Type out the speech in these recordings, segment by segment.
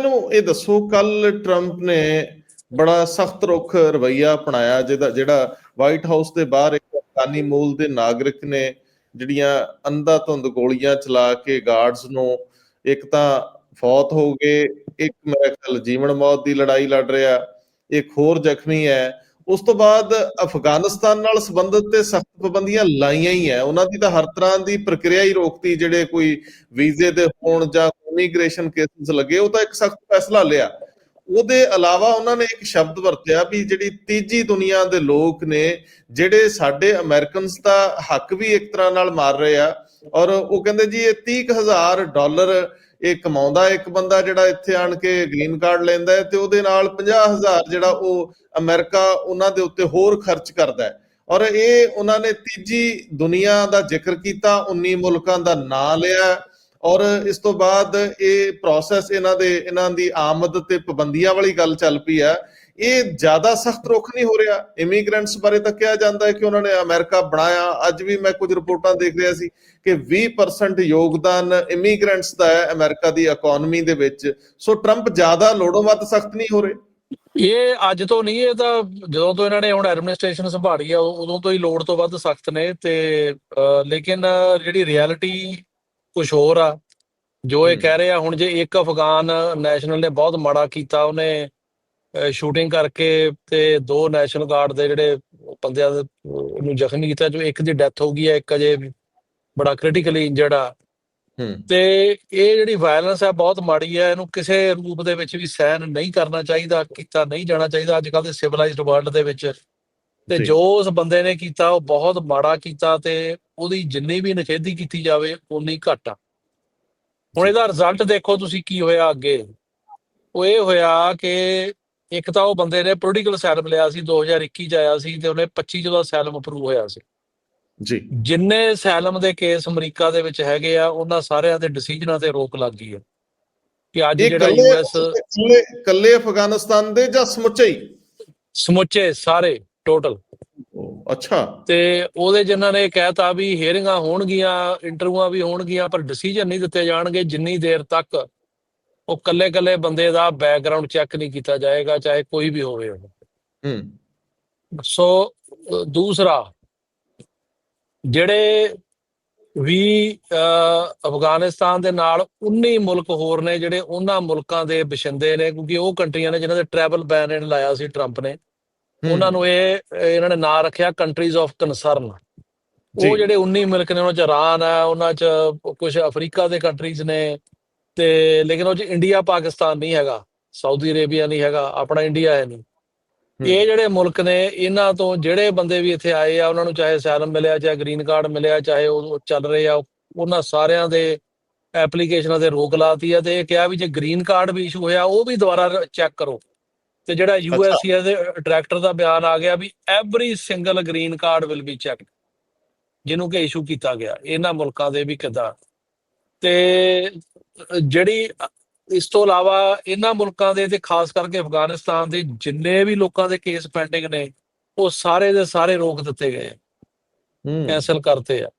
ਮੈਨੂੰ ਇਹ ਦੱਸੋ ਕੱਲ ਟਰੰਪ ਨੇ ਬੜਾ ਸਖਤ ਰੁਖ ਰਵਈਆ ਅਪਣਾਇਆ ਜਿਹਦਾ, ਜਿਹੜਾ ਵਾਈਟ ਹਾਊਸ ਦੇ ਬਾਹਰ ਇੱਕ ਅਫਗਾਨੀ ਮੂਲ ਦੇ ਨਾਗਰਿਕ ਨੇ ਜਿਹੜੀਆਂ ਅੰਧਾ ਧੁੰਦ ਗੋਲੀਆਂ ਚਲਾ ਕੇ ਗਾਰਡਸ ਨੂੰ ਇੱਕ ਤਾਂ ਫੌਤ ਹੋ ਗਏ, ਇੱਕ ਮੇਰੇ ਖਿਆਲ ਜੀਵਨ ਮੌਤ ਦੀ ਲੜਾਈ ਲੜ ਰਿਹਾ, ਇੱਕ ਹੋਰ ਜ਼ਖਮੀ ਹੈ। ਉਸ ਤੋਂ ਬਾਅਦ ਅਫਗਾਨਿਸਤਾਨ ਨਾਲ ਸੰਬੰਧਿਤ ਤੇ ਸਖਤ ਪਾਬੰਦੀਆਂ ਲਾਈਆਂ ਹੀ ਹੈ। ਉਹਨਾਂ ਦੀ ਤਾਂ ਹਰ ਤਰ੍ਹਾਂ ਦੀ ਪ੍ਰਕਿਰਿਆ ਹੀ ਰੋਕਤੀ, ਜਿਹੜੇ ਕੋਈ ਵੀਜ਼ੇ ਦੇ ਹੋਣ ਜਾਂ ਇਮੀਗ੍ਰੇਸ਼ਨ ਕੇਸਿਸ ਲੱਗੇ, ਉਹ ਤਾਂ ਇੱਕ ਸਖਤ ਫੈਸਲਾ ਲਿਆ। ਉਹਦੇ ਇਲਾਵਾ ਉਹਨਾਂ ਨੇ ਇੱਕ ਸ਼ਬਦ ਵਰਤਿਆ ਵੀ ਜਿਹੜੀ ਤੀਜੀ ਦੁਨੀਆ ਦੇ ਲੋਕ ਨੇ, ਜਿਹੜੇ ਸਾਡੇ ਅਮਰੀਕਨਸ ਦਾ ਹੱਕ ਵੀ ਇੱਕ ਤਰ੍ਹਾਂ ਨਾਲ ਮਾਰ ਰਹੇ ਆ। ਔਰ ਉਹ ਕਹਿੰਦੇ ਜੀ, ਇਹ 30000 ਡਾਲਰ ਇਹ ਕਮਾਉਂਦਾ ਇੱਕ ਬੰਦਾ ਜਿਹੜਾ ਇੱਥੇ ਆਣ ਕੇ ਗ੍ਰੀਨ ਕਾਰਡ ਲੈਂਦਾ ਹੈ ਤੇ ਉਹਦੇ ਨਾਲ 50000 ਜਿਹੜਾ ਉਹ ਅਮਰੀਕਾ ਉਹਨਾਂ ਦੇ ਉੱਤੇ ਹੋਰ ਖਰਚ ਕਰਦਾ ਹੈ। ਔਰ ਇਹ ਉਹਨਾਂ ਨੇ ਤੀਜੀ ਦੁਨੀਆ ਦਾ ਜ਼ਿਕਰ ਕੀਤਾ 19 ਮੁਲਕਾਂ ਦਾ ਨਾਂ ਲਿਆ। ਔਰ ਇਸ ਤੋਂ ਬਾਅਦ ਇਹ ਪ੍ਰੋਸੈਸ ਇਹਨਾਂ ਦੇ, ਇਹਨਾਂ ਦੀ ਆਮਦ ਤੇ ਪਾਬੰਦੀਆਂ ਵਾਲੀ ਗੱਲ ਚੱਲ ਪਈ ਹੈ ਇਹ ਜ਼ਿਆਦਾ ਸਖਤ ਰੁਖ ਨਹੀਂ ਹੋ ਰਿਹਾ। ਇਮੀਗ੍ਰੈਂਟਸ ਬਾਰੇ ਤਾਂ ਕਿਹਾ ਜਾਂਦਾ ਹੈ ਕਿ ਉਹਨਾਂ ਨੇ ਅਮਰੀਕਾ ਬਣਾਇਆ। ਅੱਜ ਵੀ ਮੈਂ ਕੁਝ ਰਿਪੋਰਟਾਂ ਦੇਖ ਰਿਹਾ ਸੀ ਕਿ 20% ਯੋਗਦਾਨ ਇਮੀਗ੍ਰੈਂਟਸ ਦਾ ਹੈ ਅਮਰੀਕਾ ਦੀ ਇਕਨੋਮੀ ਦੇ ਵਿੱਚ। ਸੋ ਟਰੰਪ ਜ਼ਿਆਦਾ ਲੋੜੋਂ ਵੱਧ ਸਖਤ ਨਹੀਂ ਹੋ ਰਹੇ। ਇਹ ਅੱਜ ਤੋਂ ਨਹੀਂ ਇਹ ਤਾਂ ਜਦੋਂ ਤੋਂ ਇਹਨਾਂ ਨੇ ਹੁਣ ਐਡਮਿਨਿਸਟ੍ਰੇਸ਼ਨ ਸੰਭਾਲੀ ਆ ਉਦੋਂ ਤੋਂ ਹੀ ਲੋੜ ਤੋਂ ਵੱਧ ਸਖਤ ਨੇ ਤੇ ਲੇਕਿਨ ਜਿਹੜੀ ਰਿਐਲਿਟੀ ਕੁਝ ਹੋਰ ਆ ਜੋ ਇਹ। ਕਹਿ ਰਹੇ ਆ ਹੁਣ ਜੇ ਇੱਕ ਅਫਗਾਨ ਨੈਸ਼ਨਲ ਨੇ ਬਹੁਤ ਮਾੜਾ ਕੀਤਾ ਉਹਨੇ ਸ਼ੂਟਿੰਗ ਕਰਕੇ ਤੇ ਦੋ ਨੈਸ਼ਨਲ ਗਾਰਡ ਦੇ ਜਿਹੜੇ ਬੰਦਿਆਂ ਨੂੰ ਜ਼ਖਮੀ ਕੀਤਾ ਜੋ ਇੱਕ ਦੀ ਡੈਥ ਹੋ ਗਈ ਹੈ ਇੱਕ ਅਜੇ ਬੜਾ ਕ੍ਰਿਟੀਕਲੀ ਇੰਜਰਡ ਆ। ਤੇ ਇਹ ਜਿਹੜੀ ਵਾਇਲੈਂਸ ਹੈ ਬਹੁਤ ਮਾੜੀ ਹੈ। ਇਹਨੂੰ ਕਿਸੇ ਰੂਪ ਦੇ ਵਿੱਚ ਵੀ ਸਹਿਨ ਨਹੀਂ ਕਰਨਾ ਚਾਹੀਦਾ ਕੀਤਾ ਨਹੀਂ ਜਾਣਾ ਚਾਹੀਦਾ। ਅੱਜ ਕੱਲ ਦੇ ਸਿਵਲਾਈਜ਼ਡ ਵਰਲਡ ਦੇ ਵਿੱਚ ਤੇ ਜੀ। ਜੋ ਉਸ ਬੰਦੇ ਨੇ ਕੀਤਾ ਉਹ ਬਹੁਤ ਮਾੜਾ ਕੀਤਾ ਤੇ ਉਹਦੀ ਜਿੰਨੀ ਵੀ ਨਿਖੇਧੀ ਕੀਤੀ ਜਾਵੇ ਉਨੀ ਘੱਟ ਆ। ਹੁਣ ਇਹਦਾ ਰਿਜ਼ਲਟ ਦੇਖੋ ਤੁਸੀਂ ਕੀ ਹੋਇਆ ਅੱਗੇ। ਉਹ ਇਹ ਹੋਇਆ ਕਿ ਇੱਕ ਤਾਂ ਉਹ ਬੰਦੇ ਨੇ ਪੋਲੀਟੀਕਲ ਅਸਾਈਲਮ ਲਿਆ ਸੀ 2021 ਚ ਆਇਆ ਸੀ ਤੇ ਉਹਨੇ 25 ਚ ਉਹਦਾ ਅਸਾਈਲਮ ਅਪਰੂਵ ਹੋਇਆ ਸੀ। ਜੀ। ਜਿੰਨੇ ਅਸਾਈਲਮ ਦੇ ਕੇਸ ਅਮਰੀਕਾ ਦੇ ਵਿੱਚ ਹੈਗੇ ਆ ਉਹਨਾਂ ਸਾਰਿਆਂ ਦੇ ਡਿਸੀਜਨਾਂ ਤੇ ਰੋਕ ਲੱਗ ਗਈ ਹੈ ਕਿ ਅੱਜ ਜਿਹੜਾ ਯੂਐਸ ਕੱਲੇ ਅਫਗਾਨਿਸਤਾਨ ਦੇ ਜਾਂ ਸਮੁੱਚੇ ਹੀ? ਸਮੁੱਚੇ ਸਾਰੇ ਟੋਟਲ ਅੱਛਾ। ਤੇ ਉਹਦੇ ਜਿਨ੍ਹਾਂ ਨੇ ਕਹਿਤਾ ਵੀ ਹੀਅਰਿੰਗਾਂ ਹੋਣਗੀਆਂ ਇੰਟਰਵਿਊਆਂ ਵੀ ਹੋਣਗੀਆਂ ਪਰ ਡਿਸੀਜਨ ਨਹੀਂ ਦਿੱਤੇ ਜਾਣਗੇ ਜਿੰਨੀ ਦੇਰ ਤੱਕ ਉਹ ਕੱਲੇ-ਕੱਲੇ ਬੰਦੇ ਦਾ ਬੈਕਗ੍ਰਾਉਂਡ ਚੈੱਕ ਨਹੀਂ ਕੀਤਾ ਜਾਏਗਾ ਚਾਹੇ ਕੋਈ ਵੀ ਹੋਵੇ ਉਹ। ਹੂੰ। ਸੋ ਦੂਸਰਾ ਜਿਹੜੇ ਵੀ ਅਫਗਾਨਿਸਤਾਨ ਦੇ ਨਾਲ 19 ਮੁਲਕ ਹੋਰ ਨੇ ਜਿਹੜੇ ਉਹਨਾਂ ਮੁਲਕਾਂ ਦੇ ਬਸ਼ਿੰਦੇ ਨੇ ਕਿਉਂਕਿ ਉਹ ਕੰਟਰੀਆਂ ਨੇ ਜਿਨ੍ਹਾਂ ਦੇ ਟਰੈਵਲ ਬੈਨ ਇਹਨੇ ਲਾਇਆ ਸੀ ਟਰੰਪ ਨੇ। ਉਹਨਾਂ ਨੂੰ ਇਹ ਇਹ ਇਹਨਾਂ ਨੇ ਨਾਂ ਰੱਖਿਆ ਕੰਟਰੀਜ਼ ਆਫ ਕਨਸਰਨ। ਉਹ ਜਿਹੜੇ 19 ਮੁਲਕ ਨੇ ਉਹਨਾਂ ਚ ਇਰਾਨ ਹੈ ਉਹਨਾਂ ਚ ਕੁਝ ਅਫਰੀਕਾ ਦੇ ਕੰਟਰੀਜ਼ ਨੇ ਤੇ ਲੇਕਿਨ ਉਹ ਚ ਇੰਡੀਆ ਪਾਕਿਸਤਾਨ ਨਹੀਂ ਹੈਗਾ ਸਾਊਦੀ ਅਰੇਬੀਆ ਨਹੀਂ ਹੈਗਾ ਆਪਣਾ ਇੰਡੀਆ ਹੈ ਨਹੀਂ। ਇਹ ਜਿਹੜੇ ਮੁਲਕ ਨੇ ਇਹਨਾਂ ਤੋਂ ਜਿਹੜੇ ਬੰਦੇ ਵੀ ਇੱਥੇ ਆਏ ਆ ਉਹਨਾਂ ਨੂੰ ਚਾਹੇ ਅਸਾਈਲਮ ਮਿਲਿਆ ਚਾਹੇ ਗ੍ਰੀਨ ਕਾਰਡ ਮਿਲਿਆ ਚਾਹੇ ਉਹ ਚੱਲ ਰਹੇ ਆ ਉਹਨਾਂ ਸਾਰਿਆਂ ਦੇ ਐਪਲੀਕੇਸ਼ਨਾਂ ਤੇ ਰੋਕ ਲਾਤੀ ਆ ਤੇ ਇਹ ਕਿਹਾ ਵੀ ਜੇ ਗ੍ਰੀਨ ਕਾਰਡ ਵੀ ਇਸ਼ੂ ਹੋਇਆ ਉਹ ਵੀ ਦੁਬਾਰਾ ਚੈੱਕ ਕਰੋ। ਤੇ ਜਿਹੜਾ ਯੂਐਸਸੀਐਸ ਦੇ ਡਾਇਰੈਕਟਰ ਦਾ ਬਿਆਨ ਆ ਗਿਆ ਵੀ every single green card will be checked ਜਿਹਨੂੰ ਕਿ ਇਸ਼ੂ ਕੀਤਾ ਗਿਆ ਇਹਨਾਂ ਮੁਲਕਾਂ ਦੇ ਵੀ ਕਿੱਦਾਂ। ਤੇ ਜਿਹੜੀ ਇਸ ਤੋਂ ਇਲਾਵਾ ਇਹਨਾਂ ਮੁਲਕਾਂ ਦੇ ਤੇ ਖਾਸ ਕਰਕੇ ਅਫਗਾਨਿਸਤਾਨ ਦੇ ਜਿੰਨੇ ਵੀ ਲੋਕਾਂ ਦੇ ਕੇਸ ਪੈਂਡਿੰਗ ਨੇ ਉਹ ਸਾਰੇ ਦੇ ਸਾਰੇ ਰੋਕ ਦਿੱਤੇ ਗਏ ਕੈਨਸਲ ਕਰਤੇ ਆ।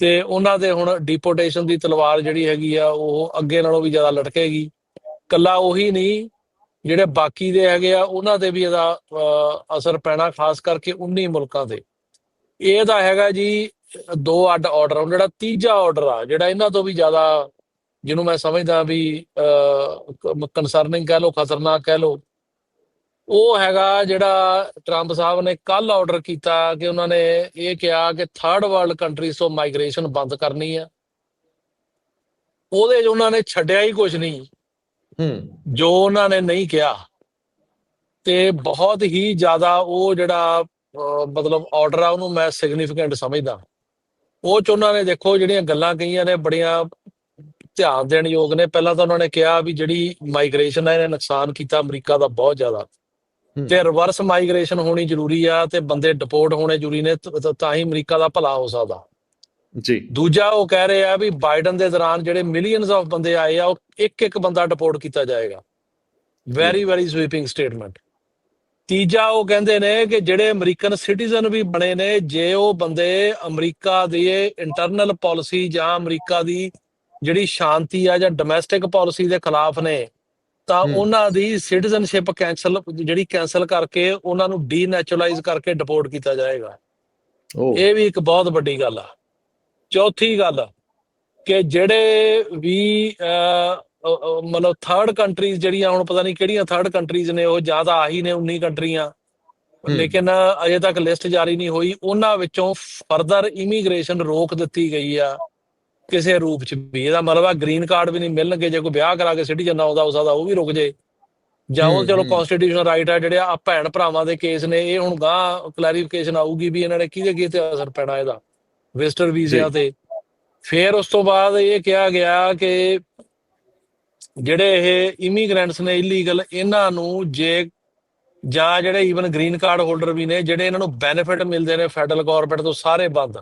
ਤੇ ਉਹਨਾਂ ਦੇ ਹੁਣ ਡਿਪੋਰਟੇਸ਼ਨ ਦੀ ਤਲਵਾਰ ਜਿਹੜੀ ਹੈਗੀ ਆ ਉਹ ਅੱਗੇ ਨਾਲੋਂ ਵੀ ਜ਼ਿਆਦਾ ਲਟਕੇਗੀ। ਕੱਲਾ ਉਹੀ ਨਹੀਂ ਜਿਹੜੇ ਬਾਕੀ ਦੇ ਹੈਗੇ ਆ ਉਹਨਾਂ ਤੇ ਵੀ ਇਹਦਾ ਅਸਰ ਪੈਣਾ ਖਾਸ ਕਰਕੇ 19 ਮੁਲਕਾਂ ਤੇ। ਇਹਦਾ ਹੈਗਾ ਜੀ ਦੋ ਅੱਡ ਆਰਡਰ ਜਿਹੜਾ ਤੀਜਾ ਆਰਡਰ ਆ ਜਿਹੜਾ ਇਹਨਾਂ ਤੋਂ ਵੀ ਜ਼ਿਆਦਾ ਜਿਹਨੂੰ ਮੈਂ ਸਮਝਦਾ ਵੀ ਕਨਸਰਨਿੰਗ ਕਹਿ ਲਓ ਖਤਰਨਾਕ ਕਹਿ ਲਓ ਉਹ ਹੈਗਾ ਜਿਹੜਾ ਟਰੰਪ ਸਾਹਿਬ ਨੇ ਕੱਲ ਆਰਡਰ ਕੀਤਾ ਕਿ ਉਹਨਾਂ ਨੇ ਇਹ ਕਿਹਾ ਕਿ ਥਰਡ ਵਰਲਡ ਕੰਟਰੀਜ਼ ਤੋਂ ਮਾਈਗ੍ਰੇਸ਼ਨ ਬੰਦ ਕਰਨੀ ਆ। ਉਹਦੇ 'ਚ ਉਹਨਾਂ ਨੇ ਛੱਡਿਆ ਹੀ ਕੁਝ ਨਹੀਂ। ਹੂੰ। ਜੋ ਉਹਨਾਂ ਨੇ ਨਹੀਂ ਕਿਹਾ ਤੇ ਬਹੁਤ ਹੀ ਜ਼ਿਆਦਾ ਉਹ ਜਿਹੜਾ ਮਤਲਬ ਆਰਡਰ ਆ ਉਹਨੂੰ ਮੈਂ ਸਿਗਨੀਫੀਕੈਂਟ ਸਮਝਦਾ। ਉਹ ਚ ਉਹਨਾਂ ਨੇ ਦੇਖੋ ਜਿਹੜੀਆਂ ਗੱਲਾਂ ਕਹੀਆਂ ਨੇ ਬੜੀਆਂ ਧਿਆਨ ਦੇਣ ਯੋਗ ਨੇ। ਪਹਿਲਾਂ ਤਾਂ ਉਹਨਾਂ ਨੇ ਕਿਹਾ ਵੀ ਜਿਹੜੀ ਮਾਈਗ੍ਰੇਸ਼ਨ ਹੈ ਇਹਨੇ ਨੁਕਸਾਨ ਕੀਤਾ ਅਮਰੀਕਾ ਦਾ ਬਹੁਤ ਜ਼ਿਆਦਾ। ਤੇ ਰਿਵਰਸ ਮਾਈਗ੍ਰੇਸ਼ਨ ਹੋਣੀ ਜ਼ਰੂਰੀ ਆ ਤੇ ਬੰਦੇ ਡਿਪੋਰਟ ਹੋਣੇ ਜ਼ਰੂਰੀ ਨੇ ਤਾਂ ਹੀ ਅਮਰੀਕਾ ਦਾ ਭਲਾ ਹੋ ਸਕਦਾ। ਜੀ। ਦੂਜਾ ਉਹ ਕਹਿ ਰਹੇ ਆ ਵੀ ਬਾਈਡਨ ਦੇ ਦੌਰਾਨ ਜਿਹੜੇ ਮਿਲੀਅਨਸ ਆਫ ਬੰਦੇ ਆਏ ਆ ਉਹ ਇੱਕ ਇੱਕ ਬੰਦਾ ਡਿਪੋਰਟ ਕੀਤਾ ਜਾਏਗਾ। ਵੈਰੀ ਵੈਰੀ ਸਵੀਪਿੰਗ ਸਟੇਟਮੈਂਟ ਤੀਜਾ ਉਹ ਕਹਿੰਦੇ ਨੇ ਕਿ ਜਿਹੜੇ ਅਮਰੀਕਨ ਸਿਟੀਜ਼ਨ ਵੀ ਬਣੇ ਨੇ ਜੇ ਉਹ ਬੰਦੇ ਅਮਰੀਕਾ ਦੀ ਇੰਟਰਨਲ ਪਾਲਿਸੀ ਜਾਂ ਅਮਰੀਕਾ ਦੀ ਜਿਹੜੀ ਸ਼ਾਂਤੀ ਆ ਜਾਂ ਡੋਮੈਸਟਿਕ ਪਾਲਿਸੀ ਦੇ ਖਿਲਾਫ ਨੇ ਤਾਂ। ਉਹਨਾਂ ਦੀ ਸਿਟੀਜ਼ਨਸ਼ਿਪ ਕੈਨਸਲ ਜਿਹੜੀ ਕੈਨਸਲ ਕਰਕੇ ਉਹਨਾਂ ਨੂੰ ਡੀਨੈਚੁਰਲਾਈਜ਼ ਕਰਕੇ ਡਿਪੋਰਟ ਕੀਤਾ ਜਾਏਗਾ। ਉਹ ਇਹ ਵੀ ਇੱਕ ਬਹੁਤ ਵੱਡੀ ਗੱਲ ਆ। ਚੌਥੀ ਗੱਲ ਕਿ ਜਿਹੜੇ ਵੀ ਮਤਲਬ ਥਰਡ ਕੰਟਰੀਜ਼ ਜਿਹੜੀਆਂ ਹੁਣ ਪਤਾ ਨਹੀਂ ਕਿਹੜੀਆਂ ਥਰਡ ਕੰਟਰੀਜ਼ ਨੇ ਉਹ ਜ਼ਿਆਦਾ ਆਹੀ ਨੇ 19 ਕੰਟਰੀਆਂ। ਲੇਕਿਨ ਅਜੇ ਤੱਕ ਲਿਸਟ ਜਾਰੀ ਨਹੀਂ ਹੋਈ। ਉਹਨਾਂ ਵਿੱਚੋਂ ਫਰਦਰ ਇਮੀਗ੍ਰੇਸ਼ਨ ਰੋਕ ਦਿੱਤੀ ਗਈ ਆ। ਕਿਸੇ ਰੂਪ ਚ ਵੀ। ਇਹਦਾ ਮਤਲਬ ਆ ਗ੍ਰੀਨ ਕਾਰਡ ਵੀ ਨਹੀਂ ਮਿਲਣਗੇ। ਜੇ ਕੋਈ ਵਿਆਹ ਕਰਾ ਕੇ ਸਿਟੀਜ਼ਨ ਆਉਂਦਾ ਹੋ ਸਕਦਾ ਉਹ ਵੀ ਰੁਕ ਜੇ। ਜਾਂ ਉਹ ਚਲੋ। ਕਨਸਟੀਟਿਊਸ਼ਨਲ ਰਾਈਟ ਆ ਜਿਹੜੇ ਆ ਭੈਣ ਭਰਾਵਾਂ ਦੇ ਕੇਸ ਨੇ ਇਹ ਹੁਣ ਗਾਂ ਕਲੈਰੀਫਿਕੇਸ਼ਨ ਆਊਗੀ ਵੀ ਇਹਨਾਂ ਨੇ ਕਿਹਦੇ ਕਿਹਦੇ ਤੇ ਅਸਰ ਪੈਣਾ ਇਹਦਾ। ਵਿਜ਼ਟਰ ਵੀਜ਼ਿਆਂ ਤੇ। ਫਿਰ ਉਸ ਤੋਂ ਬਾਅਦ ਇਹ ਕਿਹਾ ਗਿਆ ਕਿ ਜਿਹੜੇ ਇਹ ਇਮੀਗ੍ਰੈਂਟਸ ਨੇ ਇਲੀਗਲ ਇਹਨਾਂ ਨੂੰ ਜੇ ਜਾਂ ਜਿਹੜੇ ਈਵਨ ਗ੍ਰੀਨ ਕਾਰਡ ਹੋਲਡਰ ਵੀ ਨੇ ਜਿਹੜੇ ਇਹਨਾਂ ਨੂੰ ਬੈਨੀਫਿਟ ਮਿਲਦੇ ਨੇ ਫੈਡਰਲ ਗਵਰਨਮੈਂਟ ਤੋਂ ਸਾਰੇ ਬੰਦ।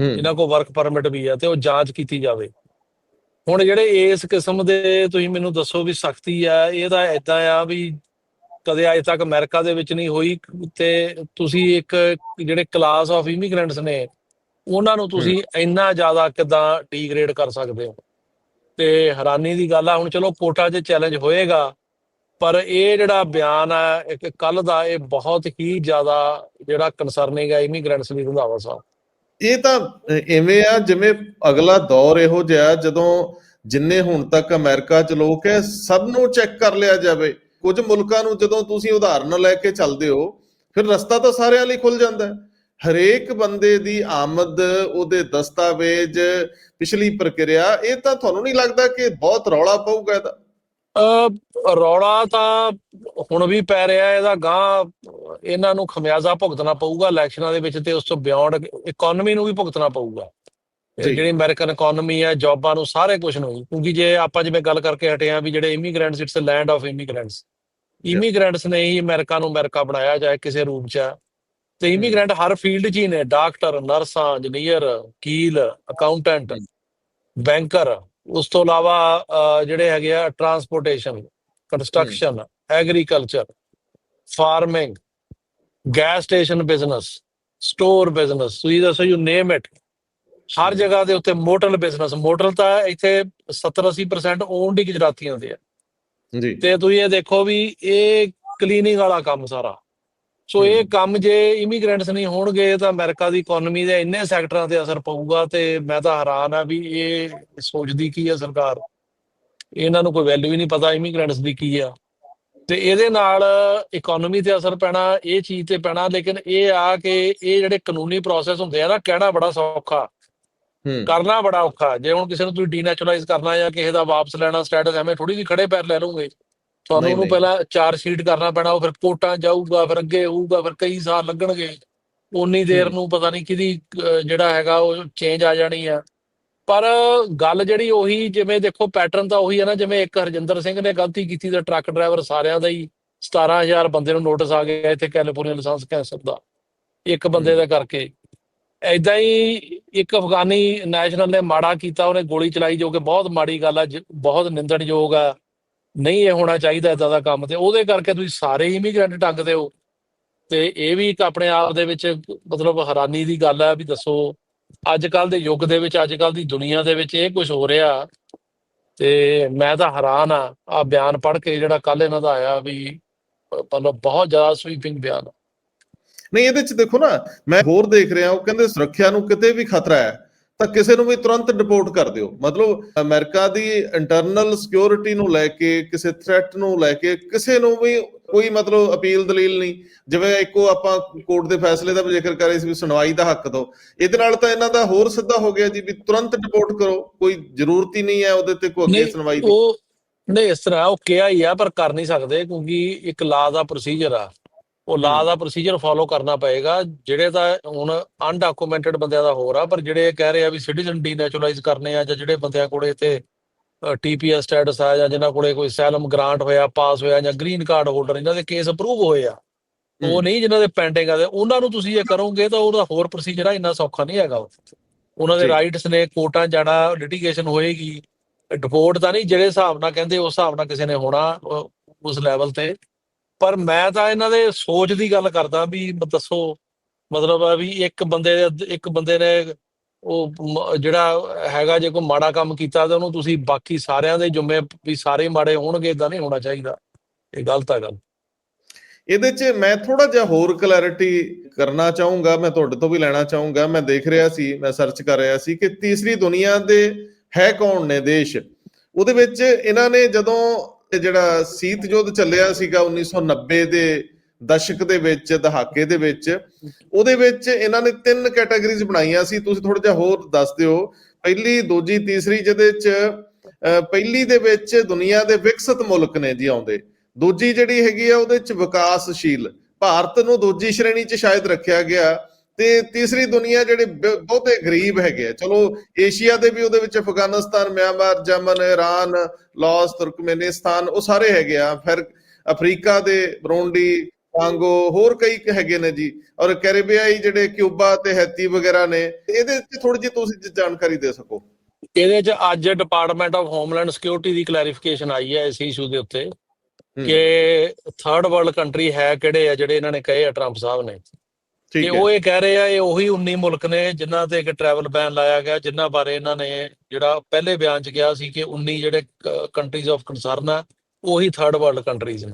ਇਹਨਾਂ ਕੋਲ ਵਰਕ ਪਰਮਿਟ ਵੀ ਆ ਤੇ ਉਹ ਜਾਂਚ ਕੀਤੀ ਜਾਵੇ। ਹੁਣ ਜਿਹੜੇ ਇਸ ਕਿਸਮ ਦੇ ਤੁਸੀਂ ਮੈਨੂੰ ਦੱਸੋ ਵੀ ਸਖਤੀ ਆ ਇਹ ਤਾਂ ਇਦਾਂ ਆ ਵੀ ਕਦੇ ਅਜੇ ਤੱਕ ਅਮਰੀਕਾ ਦੇ ਵਿੱਚ ਨਹੀਂ ਹੋਈ ਤੇ ਤੁਸੀਂ ਇੱਕ ਜਿਹੜੇ ਕਲਾਸ ਆਫ ਇਮੀਗ੍ਰੈਂਟਸ ਨੇ ਉਹਨਾਂ ਨੂੰ ਤੁਸੀਂ ਇੰਨਾ ਜ਼ਿਆਦਾ ਕਿਦਾਂ ਡੀਗ੍ਰੇਡ ਕਰ ਸਕਦੇ ਹੋ? ਤੇ ਹੈਰਾਨੀ ਦੀ ਗੱਲ ਆ ਹੁਣ ਚਲੋ ਕੋਟਾ 'ਚ ਚੈਲੰਜ ਹੋਏਗਾ ਪਰ ਇਹ ਜਿਹੜਾ ਬਿਆਨ ਆ ਇੱਕ ਕੱਲ ਦਾ ਇਹ ਬਹੁਤ ਹੀ ਜ਼ਿਆਦਾ ਜਿਹੜਾ ਕੰਸਰਨਿੰਗ ਹੈ ਇਮੀਗ੍ਰੈਂਟਸ ਲਈ ਰੰਧਾਵਾ ਸਾਹਿਬ। ਇਹ ਤਾਂ ਅ, ਇਵੇਂ ਆ ਜਿਵੇਂ ਅਗਲਾ ਦੌਰ ਇਹੋ ਜਿਹਾ ਜਦੋਂ ਜਿੰਨੇ ਹੁਣ ਤੱਕ ਅਮਰੀਕਾ 'ਚ ਲੋਕ ਹੈ ਸਭ ਨੂੰ ਚੈੱਕ ਕਰ ਲਿਆ ਜਾਵੇ। ਕੁਝ ਮੁਲਕਾਂ ਨੂੰ ਜਦੋਂ ਤੁਸੀਂ ਉਦਾਹਰਨ ਲੈ ਕੇ ਚੱਲਦੇ ਹੋ ਫਿਰ ਰਸਤਾ ਤਾਂ ਸਾਰਿਆਂ ਲਈ ਖੁੱਲ ਜਾਂਦਾ ਹੈ। ਹਰੇਕ ਬੰਦੇ ਦੀ ਆਮਦ ਉਹਦੇ ਦਸਤਾਵੇਜ਼ ਪਿਛਲੀ ਪ੍ਰਕਿਰਿਆ ਇਹ ਤਾਂ ਤੁਹਾਨੂੰ ਨਹੀਂ ਲੱਗਦਾ ਕਿ ਬਹੁਤ ਰੌਲਾ ਪਊਗਾ ਇਹਦਾ? ਰੌਲਾ ਤਾਂ ਹੁਣ ਵੀ ਪੈ ਰਿਹਾ ਇਹਦਾ ਗਾਂ ਇਹਨਾਂ ਨੂੰ ਖਮਿਆਜ਼ਾ ਭੁਗਤਣਾ ਪਊਗਾ ਇਲੈਕਸ਼ਨਾਂ ਦੇ ਵਿੱਚ ਤੇ ਉਸ ਤੋਂ ਬਿਯੋਂਡ ਇਕਨੋਮੀ ਨੂੰ ਵੀ ਭੁਗਤਣਾ ਪਊਗਾ। ਜਿਹੜੀ ਅਮਰੀਕਨ ਇਕਨੋਮੀ ਹੈ ਜੌਬਾਂ ਨੂੰ ਸਾਰੇ ਕੁਝ ਨੂੰ ਕਿਉਂਕਿ ਜੇ ਆਪਾਂ ਜਿਵੇਂ ਗੱਲ ਕਰਕੇ ਹਟੇ ਆ ਵੀ ਜਿਹੜੇ immigrants it's a land of immigrants immigrants ਨੇ ਹੀ ਅਮਰੀਕਾ ਨੂੰ ਅਮਰੀਕਾ ਬਣਾਇਆ ਜਾਏ ਕਿਸੇ ਰੂਪ ਚ। ਤੇ ਇਮੀਗ੍ਰੈਂਟ ਹਰ ਫੀਲਡ 'ਚ ਹੀ ਨੇ ਡਾਕਟਰ ਨਰਸਾਂ ਇੰਜੀਨੀਅਰ ਵਕੀਲ ਅਕਾਊਂਟੈਂਟ ਬੈਂਕਰ ਉਸ ਤੋਂ ਇਲਾਵਾ ਜਿਹੜੇ ਹੈਗੇ ਆ transportation construction agriculture farming gas station business store business ਤੁਸੀਂ ਦੱਸੋ ਯੂ ਨੇਮ ਇਟ ਹਰ ਜਗ੍ਹਾ ਦੇ ਉੱਤੇ ਮੋਟਲ ਬਿਜ਼ਨਸ ਮੋਟਲ ਤਾਂ ਇੱਥੇ 70 80% ਓਨਡ ਹੀ ਗੁਜਰਾਤੀਆਂ ਦੇ ਆ। ਜੀ। ਤੇ ਤੁਸੀਂ ਇਹ ਦੇਖੋ ਵੀ ਇਹ ਕਲੀਨਿੰਗ ਵਾਲਾ ਕੰਮ ਸਾਰਾ। ਸੋ ਇਹ। ਕੰਮ ਜੇ ਇਮੀਗ੍ਰੈਂਟਸ ਨਹੀਂ ਹੋਣਗੇ ਤਾਂ ਅਮਰੀਕਾ ਦੀ ਇਕਨੋਮੀ ਦੇ ਇੰਨੇ ਸੈਕਟਰਾਂ ਤੇ ਅਸਰ ਪਊਗਾ ਤੇ ਮੈਂ ਤਾਂ ਹੈਰਾਨ ਆ ਵੀ ਇਹ ਸੋਚਦੀ ਕੀ ਆ ਸਰਕਾਰ? ਇਹਨਾਂ ਨੂੰ ਕੋਈ ਵੈਲਿਊ ਹੀ ਨਹੀਂ ਪਤਾ ਇਮੀਗ੍ਰੈਂਟਸ ਦੀ ਕੀ ਆ। ਤੇ ਇਹਦੇ ਨਾਲ ਇਕਨੋਮੀ ਤੇ ਅਸਰ ਪੈਣਾ ਇਹ ਚੀਜ਼ ਤੇ ਪੈਣਾ ਲੇਕਿਨ ਇਹ ਆ ਕਿ ਇਹ ਜਿਹੜੇ ਕਾਨੂੰਨੀ ਪ੍ਰੋਸੈਸ ਹੁੰਦੇ ਆ ਨਾ ਕਹਿਣਾ ਬੜਾ ਸੌਖਾ। ਹੂੰ। ਕਰਨਾ ਬੜਾ ਔਖਾ। ਜੇ ਹੁਣ ਕਿਸੇ ਨੂੰ ਤੁਸੀਂ ਡੀਨੈਚੁਰਲਾਈਜ਼ ਕਰਨਾ ਜਾਂ ਕਿਸੇ ਦਾ ਵਾਪਸ ਲੈਣਾ ਸਟੇਟਸ ਐਵੇਂ ਥੋੜੀ ਵੀ ਖੜੇ ਪੈਰ ਲੈ ਲਓਗੇ। ਤੁਹਾਨੂੰ ਨਹੀਂ, ਉਹਨੂੰ ਨਹੀਂ। ਪਹਿਲਾਂ ਚਾਰ ਸ਼ੀਟ ਕਰਨਾ ਪੈਣਾ ਉਹ ਫਿਰ ਕੋਟਾਂ ਜਾਊਗਾ ਫਿਰ ਅੱਗੇ ਹੋਊਗਾ ਫਿਰ ਕਈ ਸਾਲ ਲੱਗਣਗੇ। ਉਨੀ ਦੇਰ ਹੂੰ। ਨੂੰ ਪਤਾ ਨਹੀਂ ਕਿਹਦੀ ਅਹ, ਜਿਹੜਾ ਹੈਗਾ ਉਹ ਚੇਂਜ ਆ ਜਾਣੀ ਆ। ਪਰ ਗੱਲ ਜਿਹੜੀ ਉਹੀ ਜਿਵੇਂ ਦੇਖੋ ਪੈਟਰਨ ਤਾਂ ਉਹੀ ਹੈ ਨਾ ਜਿਵੇਂ ਇੱਕ ਹਰਜਿੰਦਰ ਸਿੰਘ ਨੇ ਗਲਤੀ ਕੀਤੀ ਤੇ ਟਰੱਕ ਡਰਾਈਵਰ ਸਾਰਿਆਂ ਦਾ ਹੀ 17000 ਬੰਦੇ ਨੂੰ ਨੋਟਿਸ ਆ ਗਿਆ ਇੱਥੇ ਕੈਲੀਫੋਰਨੀਆ ਲਾਇਸੈਂਸ ਕੈਂਸਲ ਦਾ ਇੱਕ ਬੰਦੇ ਦਾ ਕਰਕੇ। ਐਦਾਂ ਹੀ ਇੱਕ ਅਫਗਾਨੀ ਨੈਸ਼ਨਲ ਨੇ ਮਾੜਾ ਕੀਤਾ ਉਹਨੇ ਗੋਲੀ ਚਲਾਈ ਜੋ ਕਿ ਬਹੁਤ ਮਾੜੀ ਗੱਲ ਆ ਜ- ਬਹੁਤ ਨਿੰਦਣਯੋਗ ਆ। ਨਹੀਂ ਇਹ ਹੋਣਾ ਚਾਹੀਦਾ ਇਦਾਂ ਦਾ ਕੰਮ ਤੇ ਉਹਦੇ ਕਰਕੇ ਤੁਸੀਂ ਸਾਰੇ ਇਮੀਗ੍ਰੈਂਟ ਟੰਗਦੇ ਹੋ। ਤੇ ਇਹ ਵੀ ਇੱਕ ਆਪਣੇ ਆਪ ਦੇ ਵਿੱਚ ਮਤਲਬ ਹੈਰਾਨੀ ਦੀ ਗੱਲ ਹੈ ਵੀ ਦੱਸੋ ਅੱਜ ਕੱਲ ਦੇ ਯੁੱਗ ਦੇ ਵਿੱਚ ਅੱਜ ਕੱਲ ਦੀ ਦੁਨੀਆ ਦੇ ਵਿੱਚ ਇਹ ਕੁਝ ਹੋ ਰਿਹਾ। ਤੇ ਮੈਂ ਤਾਂ ਹੈਰਾਨ ਆ ਆ ਬਿਆਨ ਪੜ੍ਹ ਕੇ ਜਿਹੜਾ ਕੱਲ ਇਹਨਾਂ ਦਾ ਆਇਆ ਵੀ ਮਤਲਬ ਬਹੁਤ ਜ਼ਿਆਦਾ ਸਵੀਪਿੰਗ ਬਿਆਨ ਨਹੀਂ, ਇਹਦੇ ਚ ਦੇਖੋ ਨਾ, ਮੈਂ ਹੋਰ ਦੇਖ ਰਿਹਾ, ਉਹ ਕਹਿੰਦੇ ਸੁਰੱਖਿਆ ਨੂੰ ਕਿਤੇ ਵੀ ਖਤਰਾ ਹੈ ਤਾਂ ਕਿਸੇ ਨੂੰ ਵੀ ਤੁਰੰਤ ਡਿਪੋਰਟ ਕਰ ਦਿਓ। ਮਤਲਬ ਅਮਰੀਕਾ ਦੀ ਇੰਟਰਨਲ ਸਿਕਿਉਰਿਟੀ ਨੂੰ ਲੈ ਕੇ ਕਿਸੇ ਥ੍ਰੈਟ ਨੂੰ ਲੈ ਕੇ ਕਿਸੇ ਨੂੰ ਵੀ ਕੋਈ ਮਤਲਬ ਅਪੀਲ ਦਲੀਲ ਨਹੀਂ। ਜਿਵੇਂ ਇੱਕੋ ਆਪਾਂ ਕੋਰਟ ਦੇ ਫੈਸਲੇ ਦਾ ਜ਼ਿਕਰ ਕਰ ਰਹੇ ਸੀ ਵੀ ਸੁਣਵਾਈ ਦਾ ਹੱਕ ਦੋ ਇਹਦੇ ਨਾਲ ਤਾਂ ਇਹਨਾਂ ਦਾ ਹੋਰ ਸਿੱਧਾ ਹੋ ਗਿਆ ਜੀ ਵੀ ਤੁਰੰਤ ਡਿਪੋਰਟ ਕਰੋ। ਕੋਈ ਜ਼ਰੂਰਤ ਹੀ ਨਹੀਂ ਹੈ ਉਹਦੇ ਤੇ ਕੋਈ ਅੱਗੇ ਸੁਣਵਾਈ ਦੀ। ਨਹੀਂ ਇਸ ਤਰ੍ਹਾਂ ਉਹ ਕਿਹਾ ਹੀ ਆ ਪਰ ਕਰ ਨਹੀਂ ਸਕਦੇ ਕਿਉਂਕਿ ਇੱਕ ਲਾ ਦਾ ਪ੍ਰੋਸੀਜਰ ਆ। ਉਹ ਲਾ। ਦਾ ਪ੍ਰੋਸੀਜਰ ਫਾਲੋ ਕਰਨਾ ਪਏਗਾ ਜਿਹੜੇ ਤਾਂ ਹੁਣ ਅਨਡਾਕੂਮੈਂਟਡ ਬੰਦਿਆਂ ਦਾ ਹੋਰ ਆ ਪਰ ਜਿਹੜੇ ਇਹ ਕਹਿ ਰਹੇ ਆ ਵੀ ਸਿਟੀਜ਼ਨ ਡੀਨੈਚੁਰਲਾਈਜ਼ ਕਰਨੇ ਆ ਜਾਂ ਜਿਹੜੇ ਬੰਦਿਆਂ ਕੋਲੇ ਤੇ ਟੀਪੀਐਸ ਸਟੇਟਸ ਆ ਜਾਂ ਜਿਨ੍ਹਾਂ ਕੋਲੇ ਕੋਈ ਸੈਲਮ ਗ੍ਰਾਂਟ ਹੋਇਆ ਪਾਸ ਹੋਇਆ ਜਾਂ ਗ੍ਰੀਨ ਕਾਰਡ ਹੋਲਡਰ ਇਹਨਾਂ ਦੇ ਕੇਸ ਅਪਰੂਵ ਹੋਏ ਆ ਉਹ। ਨਹੀਂ ਜਿਨ੍ਹਾਂ ਦੇ ਪੈਂਡਿੰਗ ਆ ਉਹਨਾਂ ਨੂੰ ਤੁਸੀਂ ਇਹ ਕਰੋਗੇ ਤਾਂ ਉਹਦਾ ਹੋਰ ਪ੍ਰੋਸੀਜਰ ਆ ਇੰਨਾ ਸੌਖਾ ਨਹੀਂ ਹੈਗਾ ਉਹ। ਉਹਨਾਂ ਦੇ। ਰਾਈਟਸ ਨੇ ਕੋਰਟਾਂ ਜਾਣਾ ਲਿਟੀਗੇਸ਼ਨ ਹੋਏਗੀ ਡਿਪੋਰਟ ਤਾਂ ਨਹੀਂ ਜਿਹੜੇ ਹਿਸਾਬ ਨਾਲ ਕਹਿੰਦੇ ਉਸ ਹਿਸਾਬ ਨਾਲ ਕਿਸੇ ਨੇ ਹੋਣਾ ਉਸ ਲੈਵਲ ਤੇ ਪਰ ਮੈਂ ਤਾਂ ਇਹਨਾਂ ਦੇ ਸੋਚ ਦੀ ਗੱਲ ਕਰਦਾ ਵੀ ਦੱਸੋ, ਮਤਲਬ ਆ ਵੀ ਇੱਕ ਬੰਦੇ ਦੇ ਇੱਕ ਬੰਦੇ ਨੇ ਉਹ ਜਿਹੜਾ ਹੈਗਾ ਜੇ ਕੋਈ ਮਾੜਾ ਕੰਮ ਕੀਤਾ ਤਾਂ ਉਹਨੂੰ ਤੁਸੀਂ ਬਾਕੀ ਸਾਰਿਆਂ ਦੇ ਜੁੰਮੇ ਵੀ ਸਾਰੇ ਮਾੜੇ ਹੋਣਗੇ ਇਦਾਂ ਨਹੀਂ ਹੋਣਾ ਚਾਹੀਦਾ। ਇਹ ਗਲਤ ਆ ਗੱਲ। ਇਹਦੇ 'ਚ ਮੈਂ ਥੋੜਾ ਜਿਹਾ ਹੋਰ ਕਲੈਰਿਟੀ ਕਰਨਾ ਚਾਹੂੰਗਾ, ਮੈਂ ਤੁਹਾਡੇ ਤੋਂ ਵੀ ਲੈਣਾ ਚਾਹੂੰਗਾ। ਮੈਂ ਦੇਖ ਰਿਹਾ ਸੀ, ਮੈਂ ਸਰਚ ਕਰ ਰਿਹਾ ਸੀ ਕਿ ਤੀਸਰੀ ਦੁਨੀਆ ਦੇ ਹੈ ਕੌਣ ਨੇ ਦੇਸ਼? ਉਹਦੇ ਵਿੱਚ ਇਹਨਾਂ ਨੇ ਜਦੋਂ ਜਿਹੜਾ ਸੀਤ ਯੁੱਧ ਚੱਲਿਆ ਸੀਗਾ 1990 ਦੇ ਦਸ਼ਕ ਦੇ ਵਿੱਚ ਦਹਾਕੇ ਦੇ ਵਿੱਚ ਉਹਦੇ ਵਿੱਚ ਇਹਨਾਂ ਨੇ ਤਿੰਨ ਕੈਟਾਗਰੀਜ਼ ਬਣਾਈਆਂ ਸੀ। ਤੁਸੀਂ ਥੋੜਾ ਜਿਹਾ ਹੋਰ ਦੱਸ ਦਿਓ। ਪਹਿਲੀ ਦੂਜੀ ਤੀਸਰੀ ਜਿਹਦੇ 'ਚ ਅਹ, ਪਹਿਲੀ ਦੇ ਵਿੱਚ ਦੁਨੀਆ ਦੇ ਵਿਕਸਿਤ ਮੁਲਕ ਨੇ ਜੀ ਆਉਂਦੇ। ਦੂਜੀ ਜਿਹੜੀ ਹੈਗੀ ਆ ਉਹਦੇ ਚ ਵਿਕਾਸਸ਼ੀਲ। ਭਾਰਤ ਨੂੰ ਦੂਜੀ ਸ਼੍ਰੇਣੀ ਚ ਸ਼ਾਇਦ ਰੱਖਿਆ ਗਿਆ। ਤੇ ਤੀਸਰੀ ਦੁਨੀਆ ਜਿਹੜੇ ਬਹੁਤੇ ਗਰੀਬ ਹੈਗੇ ਆ। ਚਲੋ ਏਸ਼ੀਆ ਦੇ ਵੀ ਉਹਦੇ ਵਿੱਚ Afghanistan Myanmar Yemen Iran Laos Turkmenistan ਉਹ ਸਾਰੇ ਹੈਗੇ ਆ। ਫਿਰ ਅਫਰੀਕਾ ਦੇ ਬਰੋਂਡੀ ਕਾਂਗੋ ਹੋਰ ਕਈ ਹੈਗੇ ਨੇ ਜੀ। ਔਰ ਕੈਰੀਬੀਆਈ ਜਿਹੜੇ ਕਿਊਬਾ ਤੇ ਹੈਤੀ ਵਗੈਰਾ ਨੇ ਇਹਦੇ ਵਿੱਚ ਥੋੜੀ ਜਿਹੀ ਤੁਸੀਂ ਜਾਣਕਾਰੀ ਦੇ ਸਕੋ। ਇਹਦੇ 'ਚ ਅੱਜ ਡਿਪਾਰਟਮੈਂਟ ਆਫ ਹੋਮਲੈਂਡ ਸਿਕਿਉਰਿਟੀ ਦੀ ਕਲੈਰੀਫਿਕੇਸ਼ਨ ਆਈ ਹੈ ਇਸ ਇਸ਼ੂ ਦੇ ਉੱਤੇ ਕਿ ਥਰਡ ਵਰਲਡ ਕੰਟਰੀ ਹੈ ਕਿਹੜੇ ਆ ਜਿਹੜੇ ਇਹਨਾਂ ਨੇ ਕਹੇ ਆ ਟਰੰਪ ਸਾਹਿਬ ਨੇ। ਹੈ ਉਹ ਇਹ ਕਹਿ ਰਹੇ ਆ ਇਹ ਉਹੀ 19 ਮੁਲਕ ਨੇ ਜਿਨ੍ਹਾਂ ਤੇ ਇੱਕ ਟਰੈਵਲ ਬੈਨ ਲਾਇਆ ਗਿਆ ਜਿਨ੍ਹਾਂ ਬਾਰੇ ਇਹਨਾਂ ਨੇ ਜਿਹੜਾ ਪਹਿਲੇ ਬਿਆਨ 'ਚ ਕਿਹਾ ਸੀ ਕਿ 19 ਜਿਹੜੇ ਕੰਟਰੀਜ਼ ਆਫ ਕੰਸਰਨ ਆ ਉਹੀ ਥਰਡ ਵਰਲਡ ਕੰਟਰੀਜ਼ ਨੇ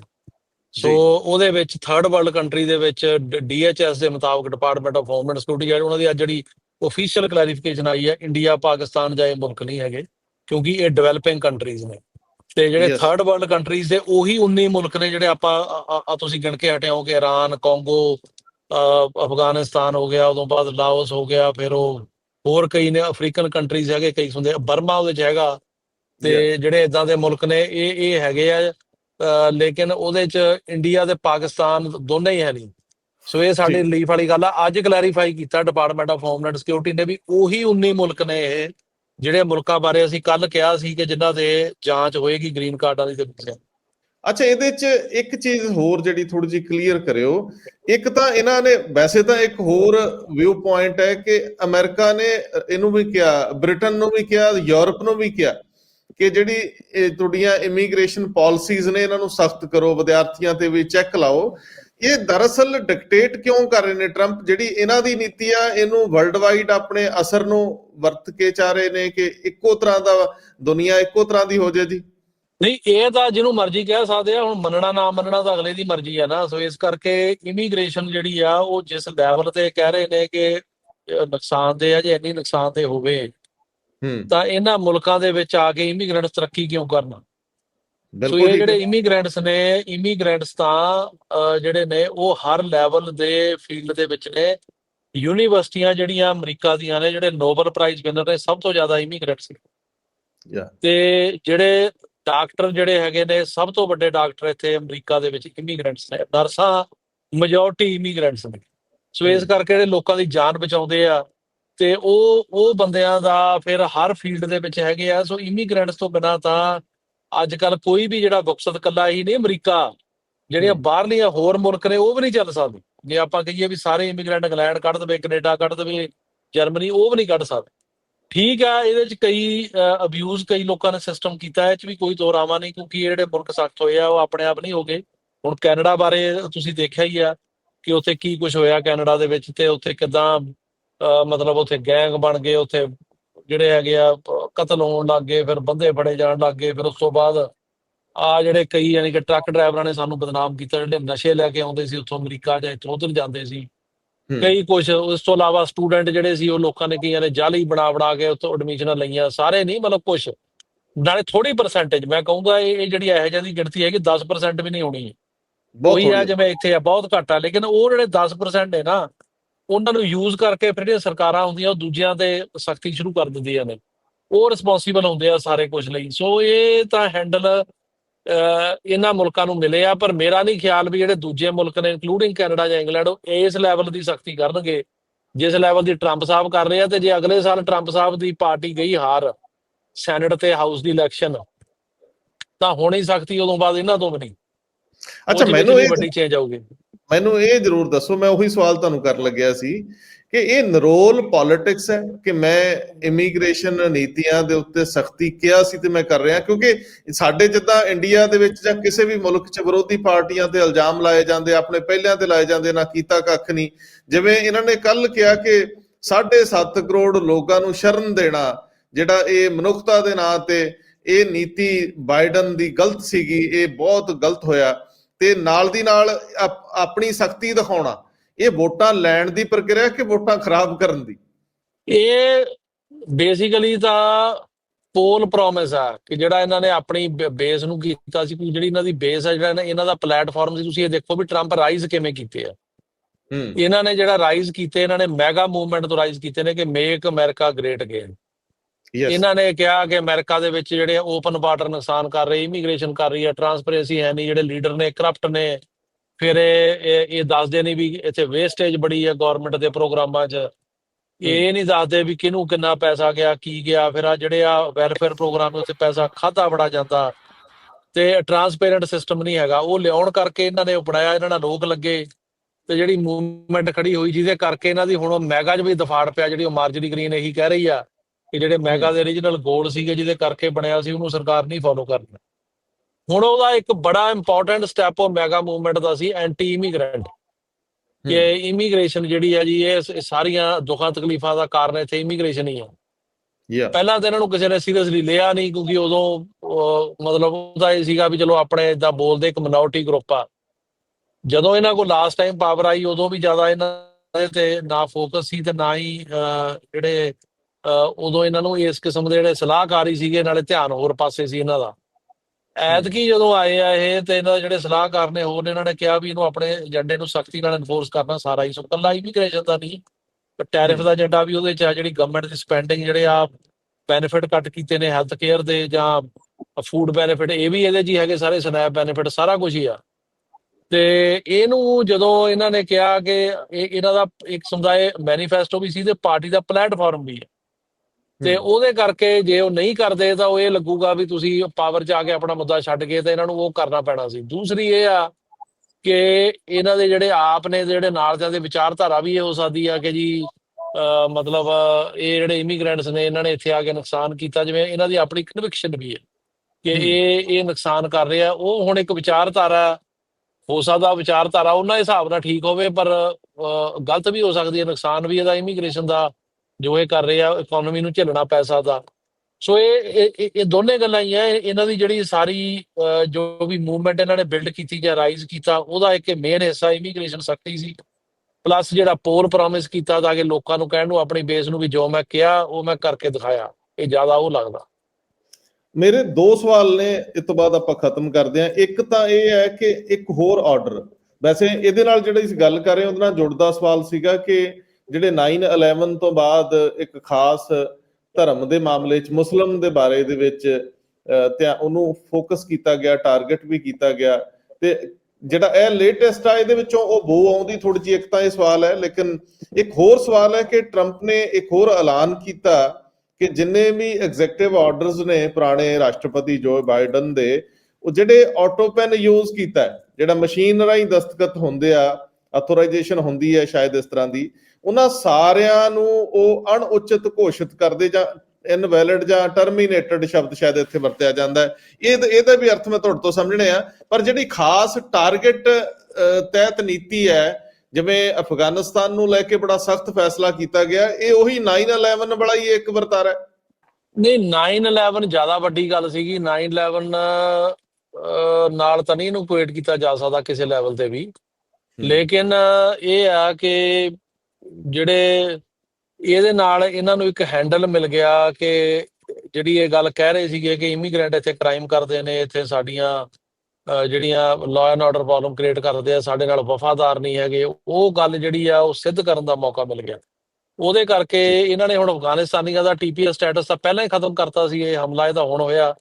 ਸੋ। ਉਹਦੇ ਵਿੱਚ ਥਰਡ ਵਰਲਡ ਕੰਟਰੀ ਦੇ ਵਿੱਚ ਡੀਐਚਐਸ ਦੇ ਮੁਤਾਬਕ ਡਿਪਾਰਟਮੈਂਟ ਆਫ ਹੋਮਲੈਂਡ ਸਿਕਿਉਰਿਟੀ ਜਿਹੜੀ ਉਹਨਾਂ ਦੀ ਅੱਜ ਜਿਹੜੀ ਅਫੀਸ਼ੀਅਲ ਕਲੈਰੀਫਿਕੇਸ਼ਨ ਆਈ ਹੈ ਇੰਡੀਆ ਪਾਕਿਸਤਾਨ ਜਾਂ ਇਹ ਮੁਲਕ ਨਹੀਂ ਹੈਗੇ ਕਿਉਂਕਿ ਇਹ ਡਿਵੈਲਪਿੰਗ ਕੰਟਰੀਜ਼ ਨੇ ਤੇ ਜਿਹੜੇ. ਥਰਡ ਵਰਲਡ ਕੰਟਰੀਜ਼ ਦੇ ਉਹੀ 19 ਮੁਲਕ ਨੇ ਜਿਹੜੇ ਆਪਾਂ ਆ- ਤੁਸੀਂ ਗਿਣ ਕੇ ਹਟੇ ਹੋ ਕਿ ਇਰਾਨ ਕੰਗੋ ਅਫਗਾਨਿਸਤਾਨ ਹੋ ਗਿਆ ਉਦੋਂ ਬਾਅਦ ਲਾਓਸ ਹੋ ਗਿਆ ਫਿਰ ਉਹ ਹੋਰ ਕਈ ਨੇ ਅਫਰੀਕਨ ਕੰਟਰੀਜ਼ ਹੈਗੇ ਕਈ ਹੁੰਦੇ ਬਰਮਾ ਉਹਦੇ ਚ ਹੈਗਾ ਤੇ ਜਿਹੜੇ ਇਦਾਂ ਦੇ ਮੁਲਕ ਨੇ ਇਹ ਇਹ ਹੈਗੇ ਆ ਲੇਕਿਨ ਉਹਦੇ ਚ ਇੰਡੀਆ ਤੇ ਪਾਕਿਸਤਾਨ ਦੋਨੇ ਹੀ ਹੈ ਨਹੀਂ ਸੋ ਇਹ ਸਾਡੇ। ਰਿਲੀਫ ਵਾਲੀ ਗੱਲ ਆ ਅੱਜ ਕਲੈਰੀਫਾਈ ਕੀਤਾ ਡਿਪਾਰਟਮੈਂਟ ਆਫ ਹੋਮਲੈਂਡ ਸਿਕਿਉਰਿਟੀ ਨੇ ਵੀ ਉਹੀ 19 ਮੁਲਕ ਨੇ ਇਹ ਜਿਹੜੇ ਮੁਲਕਾਂ ਬਾਰੇ ਅਸੀਂ ਕੱਲ ਕਿਹਾ ਸੀ ਕਿ ਜਿਨ੍ਹਾਂ ਦੇ ਜਾਂਚ ਹੋਏਗੀ ਗ੍ਰੀਨ ਕਾਰਡਾਂ ਦੀ ਤੇ ਅੱਛਾ, ਇਹਦੇ ਚ ਇੱਕ ਚੀਜ਼ ਹੋਰ ਜਿਹੜੀ ਥੋੜੀ ਜਿਹੀ ਕਲੀਅਰ ਕਰਿਓ। ਇੱਕ ਤਾਂ ਇਹਨਾਂ ਨੇ, ਵੈਸੇ ਤਾਂ ਇੱਕ ਹੋਰ ਵਿਊ ਪੁਆਇੰਟ ਹੈ ਕਿ ਅਮਰੀਕਾ ਨੇ, ਇਹਨੂੰ ਵੀ ਕਿਹਾ, ਬ੍ਰਿਟਨ ਨੂੰ ਵੀ ਕਿਹਾ, ਯੂਰਪ ਨੂੰ ਵੀ ਕਿਹਾ ਕਿ ਜਿਹੜੀ ਇਹ ਤੁਹਾਡੀਆਂ ਇਮੀਗ੍ਰੇਸ਼ਨ ਪਾਲਿਸੀਜ਼ ਨੇ, ਇਹਨਾਂ ਨੂੰ ਸਖਤ ਕਰੋ, ਵਿਦਿਆਰਥੀਆਂ ਤੇ ਵੀ ਚੈੱਕ ਲਾਓ। ਇਹ ਦਰਅਸਲ ਡਿਕਟੇਟ ਕਿਉਂ ਕਰ ਰਹੇ ਨੇ ਟਰੰਪ ਜਿਹੜੀ ਇਹਨਾਂ ਦੀ ਨੀਤੀ ਆ, ਇਹਨੂੰ ਵਰਲਡ ਵਾਈਡ ਆਪਣੇ ਅਸਰ ਨੂੰ ਵਰਤ ਕੇ ਚਾਹ ਰਹੇ ਨੇ ਕਿ ਇੱਕੋ ਤਰ੍ਹਾਂ ਦਾ ਦੁਨੀਆ ਇੱਕੋ ਤਰ੍ਹਾਂ ਦੀ ਹੋ ਜਾਏ ਜੀ। ਨਹੀਂ ਇਹ ਤਾਂ ਜਿਹਨੂੰ ਮਰਜ਼ੀ ਕਹਿ ਸਕਦੇ ਆ ਹੁਣ ਮੰਨਣਾ ਨਾ ਮੰਨਣਾ ਤਾਂ ਅਗਲੇ ਦੀ ਮਰਜ਼ੀ ਆ ਨਾ। ਸੋ ਇਸ ਕਰਕੇ ਇਮੀਗ੍ਰੇਸ਼ਨ ਜਿਹੜੀ ਆ ਉਹ ਜਿਸ ਲੈਵਲ ਤੇ ਕਹਿ ਰਹੇ ਨੇ ਕਿ ਅਹ ਨੁਕਸਾਨਦੇਹ ਆ ਜੇ ਇੰਨੀ ਨੁਕਸਾਨਦੇਹ ਹੋਵੇ ਹੂੰ। ਤਾਂ ਇਹਨਾਂ ਮੁਲਕਾਂ ਦੇ ਵਿੱਚ ਆ ਕੇ ਇਮੀਗ੍ਰੈਂਟਸ ਤਰੱਕੀ ਕਿਉਂ ਕਰਨ? ਬਿਲਕੁਲ ਇਹ ਜਿਹੜੇ। ਇਮੀਗ੍ਰੈਂਟਸ ਨੇ ਇਮੀਗ੍ਰੈਂਟਸ ਤਾਂ ਜਿਹੜੇ ਨੇ ਉਹ ਹਰ ਲੈਵਲ ਦੇ ਫੀਲਡ ਦੇ ਵਿੱਚ ਨੇ। ਯੂਨੀਵਰਸਿਟੀਆਂ ਜਿਹੜੀਆਂ ਅਮਰੀਕਾ ਦੀਆਂ ਨੇ ਜਿਹੜੇ ਨੋਬਲ ਪ੍ਰਾਈਜ਼ ਵਿਨਰ ਨੇ ਸਭ ਤੋਂ ਜ਼ਿਆਦਾ ਇਮੀਗ੍ਰੈਂਟਸ ਨੇ. ਤੇ ਜਿਹੜੇ ਡਾਕਟਰ ਜਿਹੜੇ ਹੈਗੇ ਨੇ ਸਭ ਤੋਂ ਵੱਡੇ ਡਾਕਟਰ ਇੱਥੇ ਅਮਰੀਕਾ ਦੇ ਵਿੱਚ ਇਮੀਗ੍ਰੈਂਟਸ ਨੇ ਨਰਸਾਂ ਮੈਜੋਰਟੀ ਇਮੀਗ੍ਰੈਂਟਸ ਨੇ ਸੋ ਇਸ। ਕਰਕੇ ਜਿਹੜੇ ਲੋਕਾਂ ਦੀ ਜਾਨ ਬਚਾਉਂਦੇ ਆ ਤੇ ਉਹ ਉਹ ਬੰਦਿਆਂ ਦਾ ਫਿਰ ਹਰ ਫੀਲਡ ਦੇ ਵਿੱਚ ਹੈਗੇ ਆ ਸੋ ਇਮੀਗ੍ਰੈਂਟਸ ਤੋਂ ਬਿਨਾਂ ਤਾਂ ਅੱਜ ਕੱਲ ਕੋਈ ਵੀ ਜਿਹੜਾ ਵਿਕਸਤ ਕੱਲਾ ਹੀ ਨਹੀਂ ਅਮਰੀਕਾ ਜਿਹੜੀਆਂ। ਬਾਹਰਲੀਆਂ ਹੋਰ ਮੁਲਕ ਨੇ ਉਹ ਵੀ ਨਹੀਂ ਚੱਲ ਸਕਦੇ ਜੇ ਆਪਾਂ ਕਹੀਏ ਵੀ ਸਾਰੇ ਇਮੀਗ੍ਰੈਂਟ ਇੰਗਲੈਂਡ ਕੱਢ ਦੇਵੇ ਕੈਨੇਡਾ ਕੱਢ ਦੇਵੇ ਜਰਮਨੀ ਉਹ ਵੀ ਨਹੀਂ ਕੱਢ ਸਕਦੇ ਠੀਕ ਆ, ਇਹਦੇ ਚ ਕਈ ਅਬਿਊਜ਼ ਕਈ ਲੋਕਾਂ ਨੇ ਸਿਸਟਮ ਕੀਤਾ, ਇਹ ਚ ਵੀ ਕੋਈ ਦੋਰਾਵਾ ਨਹੀਂ, ਕਿਉਂਕਿ ਇਹ ਜਿਹੜੇ ਮੁਲਕ ਸਖਤ ਹੋਏ ਆ, ਉਹ ਆਪਣੇ ਆਪ ਨਹੀਂ ਹੋ ਗਏ। ਹੁਣ ਕੈਨੇਡਾ ਬਾਰੇ ਤੁਸੀਂ ਦੇਖਿਆ ਹੀ ਆ ਕਿ ਉੱਥੇ ਕੀ ਕੁਝ ਹੋਇਆ ਕੈਨੇਡਾ ਦੇ ਵਿੱਚ ਤੇ ਉੱਥੇ ਕਿਦਾਂ ਮਤਲਬ ਉੱਥੇ ਗੈਂਗ ਬਣ ਗਏ, ਉੱਥੇ ਜਿਹੜੇ ਹੈਗੇ ਆ, ਕਤਲ ਹੋਣ ਲੱਗ ਗਏ, ਫਿਰ ਬੰਦੇ ਫੜੇ ਜਾਣ ਲੱਗ ਗਏ, ਫਿਰ ਉਸ ਤੋਂ ਬਾਅਦ ਆ ਜਿਹੜੇ ਕਈ ਯਾਨੀ ਕਿ ਟਰੱਕ ਡਰਾਈਵਰਾਂ ਨੇ ਸਾਨੂੰ ਬਦਨਾਮ ਕੀਤਾ, ਜਿਹੜੇ ਨਸ਼ੇ ਲੈ ਕੇ ਆਉਂਦੇ ਸੀ, ਉੱਥੋਂ ਅਮਰੀਕਾ ਜਾਂ ਇੱਥੋਂ ਉੱਧਰ ਜਾਂਦੇ ਸੀ। ਕਈ ਕੁਝ ਉਸ ਤੋਂ ਇਲਾਵਾ ਸਟੂਡੈਂਟ ਜਿਹੜੇ ਸੀ ਉਹ ਲੋਕਾਂ ਨੇ ਕਈਆਂ ਨੇ ਜਾਲੀ ਬਣਾ ਬਣਾ ਕੇ ਉੱਥੋਂ ਐਡਮਿਸ਼ਨਾਂ ਲਈਆਂ ਸਾਰੇ ਨਹੀਂ ਮਤਲਬ ਕੁਝ ਨਾਲੇ ਥੋੜੀ ਪਰਸੈਂਟੇਜ ਮੈਂ ਕਹੂੰਗਾ ਇਹ ਇਹ ਜਿਹੜੀ ਇਹੋ ਜਿਹੀ ਦੀ ਗਿਣਤੀ ਹੈ ਕਿ 10% ਵੀ ਨਹੀਂ ਹੋਣੀ। ਬਹੁਤ ਉਹੀ ਆ। ਜਿਵੇਂ ਇੱਥੇ ਆ ਬਹੁਤ ਘੱਟ ਆ ਲੇਕਿਨ ਉਹ ਜਿਹੜੇ 10% ਹੈ ਨਾ ਉਹਨਾਂ ਨੂੰ ਯੂਜ਼ ਕਰਕੇ ਫਿਰ ਜਿਹੜੀਆਂ ਸਰਕਾਰਾਂ ਹੁੰਦੀਆਂ ਉਹ ਦੂਜਿਆਂ ਤੇ ਸਖਤੀ ਸ਼ੁਰੂ ਕਰ ਦਿੰਦੀਆਂ ਨੇ। ਉਹ ਰਿਸਪੌਂਸੀਬਲ ਹੁੰਦੇ ਆ ਸਾਰੇ ਕੁਝ ਲਈ। ਸੋ ਇਹ ਤਾਂ ਹੈਂਡਲ ਇਹਨਾਂ ਮੁਲਕਾਂ ਨੂੰ ਮਿਲੇ ਆ ਪਰ ਮੇਰਾ ਨਹੀਂ ਖਿਆਲ ਵੀ ਜਿਹੜੇ ਦੂਜੇ ਮੁਲਕ ਨੇ ਇਨਕਲੂਡਿੰਗ ਕੈਨੇਡਾ ਜਾਂ ਇੰਗਲੈਂਡ ਉਹ ਇਸ ਲੈਵਲ ਦੀ ਸਖਤੀ ਕਰਨਗੇ ਜਿਸ ਲੈਵਲ ਦੀ ਟਰੰਪ ਸਾਹਿਬ ਕਰ ਰਹੇ ਆ ਤੇ ਜੇ ਅਗਲੇ ਸਾਲ ਟਰੰਪ ਸਾਹਿਬ ਦੀ ਪਾਰਟੀ ਗਈ ਹਾਰ ਸੈਨੇਟ ਤੇ ਹਾਊਸ ਦੀ ਇਲੈਕਸ਼ਨ ਤਾਂ ਹੋਣੀ ਸਖਤੀ ਉਦੋਂ ਬਾਅਦ ਇਹਨਾਂ ਤੋਂ ਵੀ ਨਹੀਂ ਅੱਛਾ ਮੈਨੂੰ ਇਹ ਵੱਡੀ ਚੇਂਜ ਆਊਗੀ। ਮੈਨੂੰ ਇਹ ਜ਼ਰੂਰ ਦੱਸੋ ਮੈਂ ਉਹੀ ਸਵਾਲ ਤੁਹਾਨੂੰ ਕਰਨ ਲੱਗਿਆ ਸੀ ਕਿ ਇਹ ਨਰੋਲ ਪੋਲਿਟਿਕਸ ਹੈ ਕਿ ਮੈਂ ਇਮੀਗ੍ਰੇਸ਼ਨ ਨੀਤੀਆਂ ਦੇ ਉੱਤੇ ਸਖਤੀ ਕਿਹਾ ਸੀ ਤੇ ਮੈਂ ਕਰ ਰਿਹਾ, ਕਿਉਂਕਿ ਸਾਡੇ ਜਿੱਦਾਂ ਇੰਡੀਆ ਦੇ ਵਿੱਚ ਜਾਂ ਕਿਸੇ ਵੀ ਮੁਲਕ 'ਚ ਵਿਰੋਧੀ ਪਾਰਟੀਆਂ ਤੇ ਇਲਜ਼ਾਮ ਲਾਏ ਜਾਂਦੇ ਆਪਣੇ ਪਹਿਲਿਆਂ ਤੇ ਲਾਏ ਜਾਂਦੇ ਨਾ ਕੀਤਾ ਕੱਖ ਨਹੀਂ। ਜਿਵੇਂ ਇਹਨਾਂ ਨੇ ਕੱਲ ਕਿਹਾ ਕਿ 7.5 ਕਰੋੜ ਲੋਕਾਂ ਨੂੰ ਸ਼ਰਨ ਦੇਣਾ, ਜਿਹੜਾ ਇਹ ਮਨੁੱਖਤਾ ਦੇ ਨਾਂ ਤੇ ਇਹ ਨੀਤੀ ਬਾਈਡਨ ਦੀ ਗਲਤ ਸੀਗੀ, ਇਹ ਬਹੁਤ ਗਲਤ ਹੋਇਆ ਤੇ ਨਾਲ ਦੀ ਨਾਲ ਆਪ- ਆਪਣੀ ਸ਼ਕਤੀ ਦਿਖਾਉਣਾ। ਇਹ ਵੋਟਾਂ ਲੈਣ ਦੀ ਪ੍ਰਕਿਰਿਆ ਕਿ ਵੋਟਾਂ ਖਰਾਬ ਕਰਨ ਦੀ? ਇਹ ਬੇਸਿਕਲੀ ਤਾਂ ਪੋਲ ਪ੍ਰੋਮਿਸ ਆ ਕਿ ਜਿਹੜਾ ਇਹਨਾਂ ਨੇ ਆਪਣੀ ਬੇਸ ਨੂੰ ਕੀਤਾ ਸੀ ਕਿ ਜਿਹੜੀ ਇਹਨਾਂ ਦੀ ਬੇਸ ਹੈ ਜਿਹੜਾ ਇਹਨਾਂ- ਦਾ ਪਲੇਟਫਾਰਮ ਸੀ ਤੁਸੀਂ ਇਹ ਦੇਖੋ ਵੀ ਟਰੰਪ ਰਾਈਜ਼ ਕਿਵੇਂ ਕੀਤੇ ਆ। ਹੂੰ। ਇਹਨਾਂ ਨੇ ਜਿਹੜਾ ਰਾਈਜ਼ ਕੀਤੇ ਇਹਨਾਂ ਨੇ ਮੈਗਾ ਮੂਵਮੈਂਟ ਤੋਂ ਰਾਈਜ਼ ਕੀਤੇ ਨੇ ਕਿ ਮੇਕ ਅਮਰੀਕਾ ਗ੍ਰੇਟ ਅਗੇਨ ਇਹਨਾਂ ਨੇ ਕਿਹਾ ਕਿ ਅਮਰੀਕਾ ਦੇ ਵਿੱਚ ਜਿਹੜੇ ਓਪਨ ਬਾਰਡਰ ਨੁਕਸਾਨ ਕਰ ਰਹੀ ਇਮੀਗ੍ਰੇਸ਼ਨ ਕਰ ਰਹੀ ਹੈ ਟਰਾਂਸਪੇਰੈਂਸੀ ਹੈ ਨਹੀਂ ਜਿਹੜੇ ਲੀਡਰ ਨੇ ਕਰਪਟ ਨੇ ਫਿਰ ਇਹ ਇਹ- ਦੱਸਦੇ ਨਹੀਂ ਵੀ ਇੱਥੇ ਵੇਸਟੇਜ ਬੜੀ ਹੈ ਗਵਰਨਮੈਂਟ ਦੇ ਪ੍ਰੋਗਰਾਮਾਂ 'ਚ। ਇਹ ਨਹੀਂ ਦੱਸਦੇ ਵੀ ਕਿਹਨੂੰ ਕਿੰਨਾ ਪੈਸਾ ਗਿਆ ਕੀ ਗਿਆ। ਫਿਰ ਆ ਜਿਹੜੇ ਆ ਵੈਲਫੇਅਰ ਪ੍ਰੋਗਰਾਮ ਉੱਤੇ ਪੈਸਾ ਖਾਦਾ ਬੜਾ ਜਾਂਦਾ। ਤੇ ਟਰਾਂਸਪੇਰੈਂਟ ਸਿਸਟਮ ਨਹੀਂ ਹੈਗਾ। ਉਹ ਲਿਆਉਣ ਕਰਕੇ ਇਹਨਾਂ ਨੇ ਬਣਾਇਆ ਇਹਨਾਂ ਨਾਲ ਲੋਕ ਲੱਗੇ। ਤੇ ਜਿਹੜੀ ਮੂਵਮੈਂਟ ਖੜੀ ਹੋਈ ਜਿਹਦੇ ਕਰਕੇ ਇਹਨਾਂ ਦੀ ਹੁਣ ਮੈਗਾ 'ਚ ਵੀ ਦਫਾੜ ਪਿਆ ਜਿਹੜੀ ਉਹ ਮਾਰਜਰੀ ਗ੍ਰੀਨ ਇਹੀ ਕਹਿ ਰਹੀ ਆ। ਕਿ ਜਿਹੜੇ ਮੈਗਾ ਦੇ origignal ਗੋਲ ਸੀਗੇ ਜਿਹਦੇ ਕਰਕੇ ਬਣਿਆ ਸੀ ਉਹਨੂੰ ਸਰਕਾਰ ਨਹੀਂ ਫੋਲੋ ਕਰਦੀ ਹੁਣ ਉਹਦਾ ਇੱਕ ਬੜਾ ਇੰਪੋਰਟੈਂਟ ਸਟੈਪ ਉਹ ਮੈਗਾ ਮੂਵਮੈਂਟ ਦਾ ਸੀ ਐਂਟੀ ਇਮੀਗ੍ਰੈਂਟ ਕਿ ਇਮੀਗ੍ਰੇਸ਼ਨ ਜਿਹੜੀ ਹੈ ਜੀ ਇਹ ਸਾਰੀਆਂ ਦੁੱਖਾਂ ਤਕਲੀਫਾਂ ਦਾ ਕਾਰਨ ਇੱਥੇ ਇਮੀਗ੍ਰੇਸ਼ਨ ਹੀ ਆ। ਯਾ ਪਹਿਲਾਂ ਤਾਂ ਇਹਨਾਂ ਨੂੰ ਕਿਸੇ ਨੇ ਸੀਰੀਅਸਲੀ ਲਿਆ ਨਹੀਂ ਕਿਉਂਕਿ ਉਦੋਂ ਮਤਲਬ ਉਹਦਾ ਇਹ ਸੀਗਾ ਵੀ ਚਲੋ ਆਪਣੇ ਇਦਾਂ ਬੋਲਦੇ ਇੱਕ ਮਿਨੋਰਟੀ ਗਰੁੱਪ ਆ। ਜਦੋਂ ਇਹਨਾਂ ਕੋਲ ਲਾਸਟ ਟਾਈਮ ਪਾਵਰ ਆਈ ਉਦੋਂ ਵੀ ਜ਼ਿਆਦਾ ਇਹਨਾਂ ਦੇ ਤੇ ਨਾ ਫੋਕਸ ਸੀ ਤੇ ਨਾ ਹੀ ਜਿਹੜੇ ਉਦੋਂ ਇਹਨਾਂ ਨੂੰ ਇਸ ਕਿਸਮ ਦੇ ਜਿਹੜੇ ਸਲਾਹਕਾਰੀ ਸੀਗੇ ਨਾਲੇ ਧਿਆਨ ਹੋਰ ਪਾਸੇ ਸੀ ਇਹਨਾਂ ਦਾ। ਐਤਕੀ ਜਦੋਂ ਆਏ ਆ ਇਹ ਤੇ ਇਹਨਾਂ ਦੇ ਜਿਹੜੇ ਸਲਾਹਕਾਰ ਨੇ ਹੋਰ ਨੇ ਇਹਨਾਂ ਨੇ ਕਿਹਾ ਵੀ ਇਹਨੂੰ ਆਪਣੇ ਏਜੰਡੇ ਨੂੰ ਸਖਤੀ ਨਾਲ ਇਨਫੋਰਸ ਕਰਨਾ ਸਾਰਾ ਹੀ ਸੋ ਕੱਲਾ ਇਮੀਗ੍ਰੇਸ਼ਨ ਦਾ ਨਹੀਂ। ਟੈਰਿਫ ਦਾ ਏਜੰਡਾ ਵੀ ਉਹਦੇ ਚ ਆ ਜਿਹੜੀ ਗਵਰਨਮੈਂਟ ਦੀ ਸਪੈਂਡਿੰਗ ਜਿਹੜੇ ਆ ਬੈਨੀਫਿਟ ਕੱਟ ਕੀਤੇ ਨੇ ਹੈਲਥ ਕੇਅਰ ਦੇ ਜਾਂ ਫੂਡ ਬੈਨੀਫਿਟ ਇਹ ਵੀ ਇਹਦੇ ਹੀ ਹੈਗੇ ਸਾਰੇ ਸਨੈਪ ਬੈਨੀਫਿਟ ਸਾਰਾ ਕੁਝ ਹੀ ਆ। ਤੇ ਇਹਨੂੰ ਜਦੋਂ ਇਹਨਾਂ ਨੇ ਕਿਹਾ ਕਿ ਇਹ ਇਹਨਾਂ ਦਾ ਇੱਕ ਸਮੁਦਾਇ ਮੈਨੀਫੈਸਟੋ ਵੀ ਸੀ ਤੇ ਪਾਰਟੀ ਦਾ ਪਲੇਟਫਾਰਮ ਵੀ ਹੈ ਤੇ। ਉਹਦੇ ਕਰਕੇ ਜੇ ਉਹ ਨਹੀਂ ਕਰਦੇ ਤਾਂ ਉਹ ਇਹ ਲੱਗੂਗਾ ਵੀ ਤੁਸੀਂ ਪਾਵਰ 'ਚ ਆ ਕੇ ਆਪਣਾ ਮੁੱਦਾ ਛੱਡ ਗਏ ਤਾਂ ਇਹਨਾਂ ਨੂੰ ਉਹ ਕਰਨਾ ਪੈਣਾ ਸੀ ਦੂਸਰੀ ਇਹ ਆ ਕਿ ਇਹਨਾਂ ਦੇ ਜਿਹੜੇ ਆਪ ਨੇ ਜਿਹੜੇ ਨਾਲ ਦੇ ਵਿਚਾਰਧਾਰਾ ਵੀ ਇਹ ਹੋ ਸਕਦੀ ਆ ਕਿ ਜੀ ਮਤਲਬ ਇਹ ਜਿਹੜੇ ਇਮੀਗ੍ਰੈਂਟਸ ਨੇ ਇਹਨਾਂ ਨੇ ਇੱਥੇ ਆ ਕੇ ਨੁਕਸਾਨ ਕੀਤਾ ਜਿਵੇਂ ਇਹਨਾਂ ਦੀ ਆਪਣੀ ਕਨਵਿਕਸ਼ਨ ਵੀ ਹੈ ਕਿ। ਇਹ ਇਹ ਨੁਕਸਾਨ ਕਰ ਰਿਹਾ ਉਹ ਹੁਣ ਇੱਕ ਵਿਚਾਰਧਾਰਾ ਹੋ ਸਕਦਾ ਵਿਚਾਰਧਾਰਾ ਉਹਨਾਂ ਦੇ ਹਿਸਾਬ ਨਾਲ ਠੀਕ ਹੋਵੇ ਪਰ ਗਲਤ ਵੀ ਹੋ ਸਕਦੀ ਹੈ ਨੁਕਸਾਨ ਵੀ ਇਹਦਾ ਇਮੀਗ੍ਰੇਸ਼ਨ ਦਾ ਜੋ ਇਹ ਕਰ ਰਹੇ ਆ ਇਕਨੋਮੀ ਨੂੰ ਝੱਲਣਾ ਪੈ ਸਕਦਾ ਸੋ ਇਹ, ਇਹ- ਦੋਨੇ ਗੱਲਾਂ ਹੀ ਆ। ਇਹਨਾਂ ਦੀ ਜਿਹੜੀ ਸਾਰੀ ਜੋ ਵੀ ਮੂਵਮੈਂਟ ਇਹਨਾਂ ਨੇ ਬਿਲਡ ਕੀਤੀ ਜਾਂ ਰਾਈਜ਼ ਕੀਤਾ, ਉਹਦਾ ਇੱਕ ਮੇਨ ਹਿੱਸਾ ਇਮੀਗ੍ਰੇਸ਼ਨ ਸਖਤੀ ਸੀ। ਪਲੱਸ ਜਿਹੜਾ ਪੋਲ ਪ੍ਰੋਮਿਸ ਕੀਤਾ ਤਾਂ ਕਿ ਲੋਕਾਂ ਨੂੰ ਕਹਿਣ ਨੂੰ, ਆਪਣੀ ਬੇਸ ਨੂੰ ਵੀ ਜੋ ਮੈਂ ਕਿਹਾ, ਉਹ ਮੈਂ ਕਰਕੇ ਦਿਖਾਇਆ। ਇਹ ਜ਼ਿਆਦਾ ਉਹ ਲੱਗਦਾ। ਮੇਰੇ ਦੋ ਸਵਾਲ ਨੇ ਇਸ ਤੋਂ ਬਾਅਦ ਆਪਾਂ ਖਤਮ ਕਰਦੇ ਹਾਂ। ਇੱਕ ਤਾਂ ਇਹ ਹੈ ਕਿ ਇੱਕ ਹੋਰ ਆਰਡਰ ਵੈਸੇ ਇਹਦੇ ਨਾਲ ਜਿਹੜੀ ਅਸੀਂ ਗੱਲ ਕਰ ਰਹੇ ਉਹਦੇ ਨਾਲ ਜੁੜਦਾ ਸਵਾਲ ਸੀਗਾ ਕਿ ਜਿਹੜੇ 9/11 ਤੋਂ ਬਾਅਦ ਇੱਕ ਖਾਸ ਧਰਮ ਦੇ ਮਾਮਲੇ 'ਚ, ਮੁਸਲਮ ਦੇ ਬਾਰੇ ਦੇ ਵਿੱਚ ਤੇ ਉਹਨੂੰ ਫੋਕਸ ਕੀਤਾ ਗਿਆ ਟਾਰਗੇਟ ਵੀ ਕੀਤਾ ਗਿਆ। ਤੇ ਜਿਹੜਾ ਇਹ ਲੇਟੈਸਟ ਆ, ਇਹਦੇ ਵਿੱਚੋਂ ਉਹ ਬੋ ਆਉਂਦੀ ਥੋੜੀ ਜਿਹੀ, ਇੱਕ ਤਾਂ ਇਹ ਸਵਾਲ ਹੈ, ਲੇਕਿਨ ਇੱਕ ਹੋਰ ਸਵਾਲ ਹੈ ਕਿ ਟਰੰਪ ਨੇ ਇੱਕ ਹੋਰ ਐਲਾਨ ਕੀਤਾ ਕਿ ਜਿੰਨੇ ਵੀ ਐਗਜ਼ੈਕਟਿਵ ਆਰਡਰਸ ਨੇ ਪੁਰਾਣੇ ਰਾਸ਼ਟਰਪਤੀ ਜੋ ਬਾਈਡਨ ਦੇ, ਉਹ ਜਿਹੜੇ ਆਟੋ ਪੈਨ ਯੂਜ਼ ਕੀਤਾ ਜਿਹੜਾ ਮਸ਼ੀਨ ਰਾਹੀਂ ਦਸਤਖਤ ਹੁੰਦੇ ਆ ਅਥੋਰਾਈਜੇਸ਼ਨ ਹੁੰਦੀ ਹੈ ਸ਼ਾਇਦ ਇਸ ਤਰ੍ਹਾਂ ਦੀ ਉਹਨਾਂ ਸਾਰਿਆਂ ਨੂੰ ਉਹ ਅਣਉਚਿਤ ਘੋਸ਼ਿਤ ਕਰਦੇ ਜਾਂ ਇਨਵੈਲਿਡ ਜਾਂ ਟਰਮੀਨੇਟਡ ਸ਼ਬਦ ਸ਼ਾਇਦ ਇੱਥੇ ਵਰਤਿਆ ਜਾਂਦਾ ਹੈ। ਇਹ ਇਹਦਾ ਵੀ ਅਰਥ ਮੈਂ ਤੁਹਾਡੇ ਤੋਂ ਸਮਝਣੇ ਆ। ਪਰ ਜਿਹੜੀ ਖਾਸ ਟਾਰਗੇਟ ਤਹਿਤ ਨੀਤੀ ਹੈ ਜਿਵੇਂ ਅਫਗਾਨਿਸਤਾਨ ਨੂੰ ਲੈ ਕੇ ਬੜਾ ਸਖਤ ਫੈਸਲਾ ਕੀਤਾ ਗਿਆ ਇਹ ਉਹੀ 9/11 ਵਾਲਾ ਹੀ ਇੱਕ ਵਰਤਾਰਾ ਹੈ। ਨਹੀਂ 9/11 ਜ਼ਿਆਦਾ ਵੱਡੀ ਗੱਲ ਸੀਗੀ। 9/11 ਅਹ, ਨਾਲ ਤਾਂ ਨਹੀਂ ਇਹਨੂੰ ਇਕੁਏਟ ਕੀਤਾ ਜਾ ਸਕਦਾ ਕਿਸੇ ਲੈਵਲ ਤੇ ਵੀ। ਲੇਕਿਨ ਇਹ ਆ ਕਿ ਜਿਹੜੇ ਇਹਦੇ ਨਾਲ ਇਹਨਾਂ ਨੂੰ ਇੱਕ ਹੈਂਡਲ ਮਿਲ ਗਿਆ ਕਿ ਜਿਹੜੀ ਇਹ ਗੱਲ ਕਹਿ ਰਹੇ ਸੀਗੇ ਕਿ ਇਮੀਗ੍ਰੈਂਟ ਇੱਥੇ ਕ੍ਰਾਈਮ ਕਰਦੇ ਨੇ ਇੱਥੇ ਸਾਡੀਆਂ ਜਿਹੜੀਆਂ law and order problem create ਕਰਦੇ ਆ ਸਾਡੇ ਨਾਲ ਵਫਾਦਾਰ ਨਹੀਂ ਹੈਗੇ ਉਹ ਗੱਲ ਜਿਹੜੀ ਆ ਉਹ ਸਿੱਧ ਕਰਨ ਦਾ ਮੌਕਾ ਮਿਲ ਗਿਆ। ਉਹਦੇ ਕਰਕੇ ਇਹਨਾਂ ਨੇ ਹੁਣ ਅਫਗਾਨਿਸਤਾਨੀਆਂ ਦਾ ਟੀਪੀਐਸ ਸਟੇਟਸ ਤਾਂ ਪਹਿਲਾਂ ਹੀ ਖਤਮ ਕਰਤਾ ਸੀ ਇਹ ਹਮਲਾ ਇਹਦਾ ਹੁਣ ਹੋਇਆ।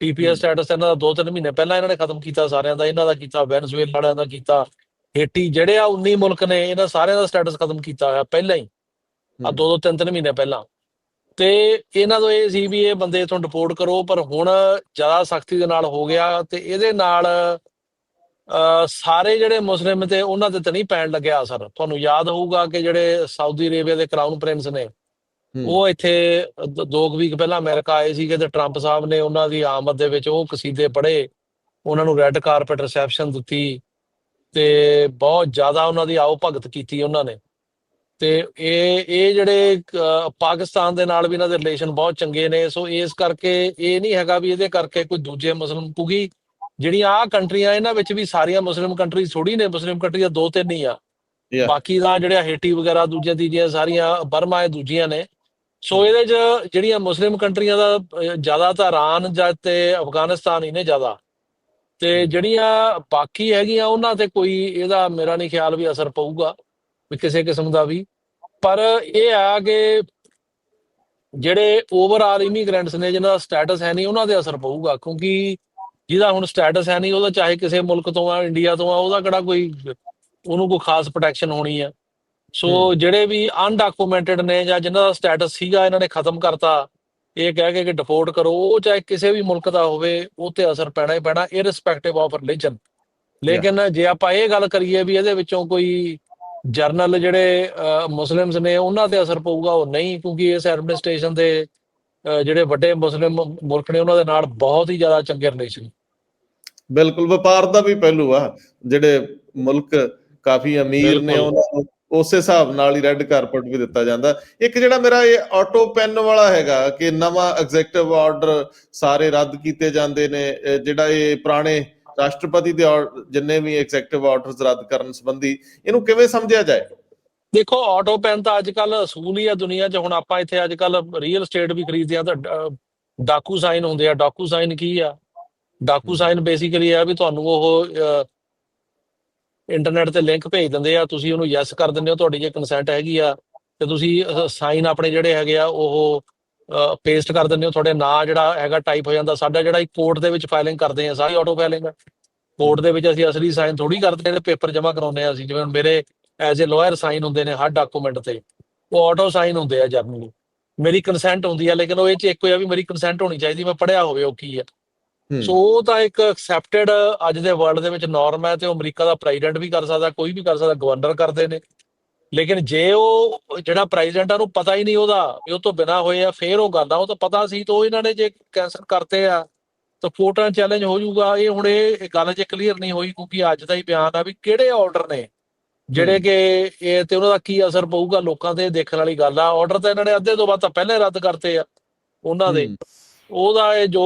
ਟੀਪੀਐਸ ਸਟੇਟਸ ਇਹਨਾਂ ਦਾ 2-3 ਮਹੀਨੇ ਪਹਿਲਾਂ ਇਹਨਾਂ ਨੇ ਖਤਮ ਕੀਤਾ ਸਾਰਿਆਂ ਦਾ ਇਹਨਾਂ ਦਾ ਕੀਤਾ ਵੈਨਜ਼ੂਏਲਾ ਵਾਲਿਆਂ ਦਾ ਕੀਤਾ। ਹੇਟੀ ਜਿਹੜੇ ਆ 19 ਮੁਲਕ ਨੇ ਇਹਨਾਂ ਸਾਰਿਆਂ ਦਾ ਸਟੇਟਸ ਖਤਮ ਕੀਤਾ ਹੋਇਆ ਪਹਿਲਾਂ ਹੀ। ਆ ਦੋ ਦੋ ਤਿੰਨ ਤਿੰਨ ਮਹੀਨੇ ਪਹਿਲਾਂ। ਤੇ ਇਹਨਾਂ ਤੋਂ ਇਹ ਸੀ ਵੀ ਇਹ ਬੰਦੇ ਇਥੋਂ ਡਿਪੋਰਟ ਕਰੋ ਪਰ ਹੁਣ ਜ਼ਿਆਦਾ ਸਖਤੀ ਦੇ ਨਾਲ ਹੋ ਗਿਆ ਤੇ ਇਹਦੇ ਨਾਲ ਸਾਰੇ ਜਿਹੜੇ ਮੁਸਲਿਮ ਤੇ ਉਹਨਾਂ ਤੇ ਤਾਂ ਨਹੀਂ ਪੈਣ ਲੱਗਿਆ ਅਸਰ। ਤੁਹਾਨੂੰ ਯਾਦ ਹੋਊਗਾ ਕਿ ਜਿਹੜੇ ਸਾਊਦੀ ਅਰੇਬੀਆ ਦੇ ਕਰਾਊਨ ਪ੍ਰਿੰਸ ਨੇ। ਉਹ ਇੱਥੇ ਦ- ਦੋ ਕੁ ਵੀਕ ਪਹਿਲਾਂ ਅਮਰੀਕਾ ਆਏ ਸੀਗੇ ਤੇ ਟਰੰਪ ਸਾਹਿਬ ਨੇ ਉਹਨਾਂ ਦੀ ਆਮਦ ਦੇ ਵਿੱਚ ਉਹ ਕਸੀਦੇ ਪੜ੍ਹੇ। ਉਹਨਾਂ ਨੂੰ ਰੈੱਡ ਕਾਰਪਟ ਰਿਸੈਪਸ਼ਨ ਦਿੱਤੀ। ਤੇ ਬਹੁਤ ਜ਼ਿਆਦਾ ਉਹਨਾਂ ਦੀ ਆਓ ਭਗਤ ਕੀਤੀ ਉਹਨਾਂ ਨੇ। ਤੇ ਇਹ ਇਹ ਜਿਹੜੇ ਪਾਕਿਸਤਾਨ ਦੇ ਨਾਲ ਵੀ ਇਹਨਾਂ ਦੇ ਰਿਲੇਸ਼ਨ ਬਹੁਤ ਚੰਗੇ ਨੇ। ਸੋ ਇਸ ਕਰਕੇ ਇਹ ਨਹੀਂ ਹੈਗਾ ਵੀ ਇਹਦੇ ਕਰਕੇ ਕੋਈ ਦੂਜੇ ਮੁਸਲਮ ਕਿਉਂਕਿ ਜਿਹੜੀਆਂ ਆ ਕੰਟਰੀਆਂ ਇਹਨਾਂ ਵਿੱਚ ਵੀ ਸਾਰੀਆਂ ਮੁਸਲਿਮ ਕੰਟਰੀਜ਼ ਥੋੜੀ ਨੇ ਮੁਸਲਿਮ ਕੰਟਰੀਆਂ ਦੋ ਤਿੰਨ ਹੀ ਆ. ਬਾਕੀ ਦਾ ਜਿਹੜਾ ਹੇਟੀ ਵਗੈਰਾ ਦੂਜੀਆਂ ਤੀਜੀਆਂ ਸਾਰੀਆਂ ਬਰਮਾ ਇਹ ਦੂਜੀਆਂ ਨੇ। ਸੋ ਇਹਦੇ 'ਚ ਜਿਹੜੀਆਂ ਮੁਸਲਿਮ ਕੰਟਰੀਆਂ ਦਾ ਅਹ, ਜ਼ਿਆਦਾਤਰ ਇਰਾਨ ਜਾਂ ਤੇ ਅਫਗਾਨਿਸਤਾਨ ਹੀ ਨੇ ਜ਼ਿਆਦਾ। ਤੇ ਜਿਹੜੀਆਂ ਬਾਕੀ ਹੈਗੀਆਂ ਉਹਨਾਂ ਤੇ ਕੋਈ ਇਹਦਾ ਮੇਰਾ ਨਹੀਂ ਖਿਆਲ ਵੀ ਅਸਰ ਪਊਗਾ ਵੀ ਕਿਸੇ ਕਿਸਮ ਦਾ ਵੀ। ਪਰ ਇਹ ਆ ਕਿ ਜਿਹੜੇ ਓਵਰਆਲ ਇਮੀਗ੍ਰੈਂਟਸ ਨੇ ਜਿਨ੍ਹਾਂ ਦਾ ਸਟੇਟਸ ਹੈ ਨਹੀਂ ਉਹਨਾਂ ਤੇ ਅਸਰ ਪਊਗਾ ਕਿਉਂਕਿ ਜਿਹਦਾ ਹੁਣ ਸਟੇਟਸ ਹੈ ਨਹੀਂ ਉਹਦਾ ਚਾਹੇ ਕਿਸੇ ਮੁਲਕ ਤੋਂ ਆ ਇੰਡੀਆ ਤੋਂ ਆ ਉਹਦਾ ਕਿਹੜਾ ਕੋਈ ਉਹਨੂੰ ਕੋਈ ਖਾਸ ਪ੍ਰੋਟੈਕਸ਼ਨ ਹੋਣੀ ਆ। ਸੋ। ਜਿਹੜੇ ਵੀ ਅਨਡਾਕੂਮੈਂਟਡ ਨੇ ਜਾਂ ਜਿਨ੍ਹਾਂ ਦਾ ਸਟੇਟਸ ਸੀਗਾ ਇਹਨਾਂ ਨੇ ਖਤਮ ਕਰਤਾ ਇਹ ਕਹਿ ਕੇ ਕਿ ਡਿਪੋਰਟ ਕਰੋ ਉਹ ਚਾਹੇ ਕਿਸੇ ਵੀ ਮੁਲਕ ਦਾ ਹੋਵੇ ਉਹ ਤੇ ਅਸਰ ਪੈਣਾ ਹੀ ਪੈਣਾ ਇਰਰਿਸਪੈਕਟਿਵ ਆਫ ਰਿਲੀਜਨ ਲੇਕਿਨ ਜੇ ਆਪਾਂ ਇਹ ਗੱਲ ਕਰੀਏ ਵੀ ਇਹਦੇ ਵਿੱਚੋਂ ਕੋਈ ਜਰਨਲ ਜਿਹੜੇ ਮੁਸਲਿਮਸ ਨੇ ਉਹਨਾਂ ਤੇ ਅਸਰ ਪਊਗਾ ਉਹ ਨਹੀਂ ਕਿਉਂਕਿ ਇਸ ਐਡਮਿਨਿਸਟ੍ਰੇਸ਼ਨ ਦੇ ਜਿਹੜੇ ਵੱਡੇ ਮੁਸਲਿਮ ਮੁਲਕ ਨੇ ਉਹਨਾਂ ਦੇ ਨਾਲ ਬਹੁਤ ਹੀ ਜ਼ਿਆਦਾ ਚੰਗੇ ਰਿਲੇਸ਼ਨ ਬਿਲਕੁਲ ਵਪਾਰ ਦਾ ਵੀ ਪਹਿਲੂ ਆ ਜਿਹੜੇ ਮੁਲਕ ਕਾਫੀ ਅਮੀਰ ਨੇ। ਉਹਨਾਂ ਨੂੰ ਉਸੇ ਹਿਸਾਬ ਨਾਲ ਹੀ ਰੈੱਡ ਕਾਰਪਟ ਵੀ ਦਿੱਤਾ ਜਾਂਦਾ। ਇੱਕ ਜਿਹੜਾ ਮੇਰਾ ਇਹ ਆਟੋ ਪੈਨ ਵਾਲਾ ਹੈਗਾ ਕਿ ਨਵਾਂ ਐਗਜ਼ੈਕਟਿਵ ਆਰਡਰ ਸਾਰੇ ਰੱਦ ਕੀਤੇ ਜਾਂਦੇ ਨੇ ਜਿਹੜਾ ਇਹ ਪੁਰਾਣੇ ਰਾਸ਼ਟਰਪਤੀ ਦੇ ਜਿੰਨੇ ਵੀ ਐਗਜ਼ੈਕਟਿਵ ਆਰਡਰਸ ਰੱਦ ਕਰਨ ਸੰਬੰਧੀ, ਇਹਨੂੰ ਕਿਵੇਂ ਸਮਝਿਆ ਜਾਏ? ਦੇਖੋ ਆਟੋ ਪੈਨ ਤਾਂ ਅੱਜ ਕੱਲ ਅਸੂਲ ਹੀ ਆ ਦੁਨੀਆ 'ਚ। ਹੁਣ ਆਪਾਂ ਇੱਥੇ ਅੱਜ ਕੱਲ ਰੀਅਲ ਏਸਟੇਟ ਵੀ ਖਰੀਦਦੇ ਆ ਤਾਂ ਡਾਕੂ ਸਾਈਨ ਹੁੰਦੇ ਆ। ਡਾਕੂ ਸਾਈਨ ਕੀ ਆ? ਡਾਕੂ ਸਾਈਨ ਬੇਸਿਕਲੀ ਆ ਵੀ ਤੁਹਾਨੂੰ ਉਹ ਇੰਟਰਨੈਟ ਤੇ ਲਿੰਕ ਭੇਜ ਦਿੰਦੇ ਆ, ਤੁਸੀਂ ਉਹਨੂੰ ਯੈਸ ਕਰ ਦਿੰਦੇ ਹੋ, ਤੁਹਾਡੀ ਜੇ ਕੰਸੈਂਟ ਹੈਗੀ ਆ, ਤੇ ਤੁਸੀਂ ਸਾਈਨ ਆਪਣੇ ਜਿਹੜੇ ਹੈਗੇ ਆ, ਉਹ ਪੇਸਟ ਕਰ ਦਿੰਦੇ ਹੋ, ਤੁਹਾਡੇ ਨਾਂ ਜਿਹੜਾ ਹੈਗਾ ਟਾਈਪ ਹੋ ਜਾਂਦਾ, ਸਾਡਾ ਜਿਹੜਾ ਕੋਰਟ ਦੇ ਵਿੱਚ ਫਾਈਲਿੰਗ ਕਰਦੇ ਆ, ਸਾਰੀ ਆਟੋ ਫਾਈਲਿੰਗ ਕੋਰਟ ਦੇ ਵਿੱਚ ਅਸੀਂ ਅਸਲੀ ਸਾਈਨ ਥੋੜੀ ਕਰਦੇ ਆ, ਤੇ ਪੇਪਰ ਜਮ੍ਹਾਂ ਕਰਾਉਂਦੇ ਆ ਅਸੀਂ, ਜਿਵੇਂ ਹੁਣ ਮੇਰੇ ਐਜ਼ ਅ ਲਾਇਰ ਸਾਈਨ ਹੁੰਦੇ ਨੇ ਹਰ ਡਾਕੂਮੈਂਟ ਤੇ, ਉਹ ਆਟੋ ਸਾਈਨ ਹੁੰਦੇ ਆ ਜਰਨਲੀ ਮੇਰੀ ਕੰਸੈਂਟ ਹੁੰਦੀ ਆ, ਲੇਕਿਨ ਉਹ ਇਹ ਚ ਇੱਕ ਹੋਇਆ ਵੀ ਮੇਰੀ ਕੰਸੈਂਟ ਹੋਣੀ ਚਾਹੀਦੀ, ਮੈਂ ਪੜਿਆ ਹੋਵੇ ਉਹ ਕੀ ਆ। ਸੋ ਉਹ ਤਾਂ ਇੱਕ ਐਕਸੈਪਟਡ ਅੱਜ ਦੇ ਵਰਲਡ ਦੇ ਵਿੱਚ ਨਾਰਮ ਹੈ ਤੇ ਉਹ ਅਮਰੀਕਾ ਦਾ ਪ੍ਰੈਜ਼ੀਡੈਂਟ ਵੀ ਕਰ ਸਕਦਾ ਕੋਈ ਵੀ ਕਰ ਸਕਦਾ ਗਵਰਨਰ ਕਰਦੇ ਨੇ। ਲੇਕਿਨ ਜੇ ਉਹ ਜਿਹੜਾ ਪ੍ਰੈਜ਼ੀਡੈਂਟ ਆ ਉਹਨੂੰ ਪਤਾ ਹੀ ਨਹੀਂ ਉਹਦਾ ਵੀ ਉਹ ਤੋਂ ਬਿਨਾ ਹੋਏ ਆ ਫੇਰ ਉਹ ਆ। ਉਹ ਤਾਂ ਪਤਾ ਸੀ ਤਾਂ ਇਹਨਾਂ ਨੇ ਜੇ ਕੈਂਸਲ ਕਰਤੇ ਆ ਤਾਂ ਕੋਰਟਾਂ ਚੈਲੰਜ ਹੋ ਜਾਊਗਾ। ਇਹ ਹੁਣ ਇਹ ਗੱਲ ਜੇ ਕਲੀਅਰ ਨਹੀਂ ਹੋਈ ਕਿਉਂਕਿ ਅੱਜ ਦਾ ਹੀ ਬਿਆਨ ਆ ਵੀ ਕਿਹੜੇ ਆਰਡਰ ਨੇ? ਜਿਹੜੇ ਕਿ ਇਹ ਤੇ ਉਹਨਾਂ ਦਾ ਕੀ ਅਸਰ ਪਊਗਾ ਲੋਕਾਂ ਤੇ ਦੇਖਣ ਵਾਲੀ ਗੱਲ ਆ। ਆਰਡਰ ਤਾਂ ਇਹਨਾਂ ਨੇ ਅੱਧੇ ਤੋਂ ਵੱਧ ਤਾਂ ਪਹਿਲਾਂ ਰੱਦ ਕਰਤੇ ਆ ਉਹਨਾਂ ਦੇ। ਉਹਦਾ ਇਹ ਜੋ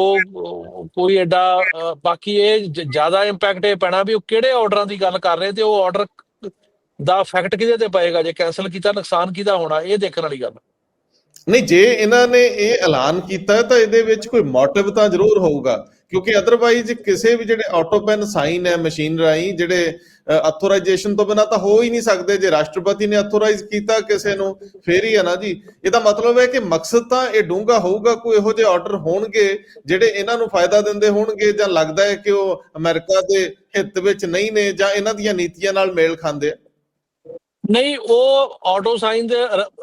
ਕੋਈ ਐਡਾ ਬਾਕੀ ਇਹ ਜ਼ਿਆਦਾ ਇੰਪੈਕਟ ਇਹ ਪੈਣਾ ਵੀ ਉਹ ਕਿਹੜੇ ਆਰਡਰਾਂ ਦੀ ਗੱਲ ਕਰ ਰਹੇ ਤੇ ਉਹ ਆਰਡਰ ਦਾ ਇਫੈਕਟ ਕਿਹਦੇ ਤੇ ਪਏਗਾ? ਜੇ ਕੈਨਸਲ ਕੀਤਾ, ਨੁਕਸਾਨ ਕਿਹਦਾ ਹੋਣਾ? ਇਹ ਦੇਖਣ ਵਾਲੀ ਗੱਲ ਨਹੀਂ, ਜੇ ਇਹਨਾਂ ਨੇ ਇਹ ਐਲਾਨ ਕੀਤਾ ਤਾਂ ਇਹਦੇ ਵਿੱਚ ਕੋਈ ਮੋਟਿਵ ਤਾਂ ਜ਼ਰੂਰ ਹੋਊਗਾ। ਕਿਉਂਕਿ ਅਦਰਵਾਈਜ਼ ਕਿਸੇ ਵੀ ਜਿਹੜੇ ਆਟੋ ਸਾਈਨ ਹੈ ਮਸ਼ੀਨ ਰਾਹੀਂ ਜਿਹੜੇ ਅਥੋਰਾਈਜੇਸ਼ਨ ਤੋਂ ਬਿਨਾ ਤਾਂ ਹੋ ਹੀ ਨਹੀਂ ਸਕਦੇ। ਜੇ ਰਾਸ਼ਟਰਪਤੀ ਨੇ ਅਥੋਰਾਈਜ਼ ਕੀਤਾ ਕਿਸੇ ਨੂੰ, ਫੇਰ ਹੀ ਹੈ ਨਾ ਜੀ। ਇਹਦਾ ਮਤਲਬ ਹੈ ਕਿ ਮਕਸਦ ਤਾਂ ਇਹ ਡੂੰਘਾ ਹੋਊਗਾ, ਕੋਈ ਇਹੋ ਜਿਹੇ ਆਰਡਰ ਹੋਣਗੇ, ਜਿਹੜੇ ਇਹਨਾਂ ਨੂੰ ਫਾਇਦਾ ਦਿੰਦੇ ਹੋਣਗੇ, ਜਾਂ ਲੱਗਦਾ ਹੈ ਕਿ ਉਹ ਅਮਰੀਕਾ ਦੇ ਹਿੱਤ ਵਿੱਚ ਨਹੀਂ ਨੇ, ਜਾਂ ਇਹਨਾਂ ਦੀਆਂ ਨੀਤੀਆਂ ਨਾਲ ਮੇਲ ਖਾਂਦੇ ਆ। ਨਹੀਂ ਉਹ ਆਟੋ ਸਾਈਨ ਦੇ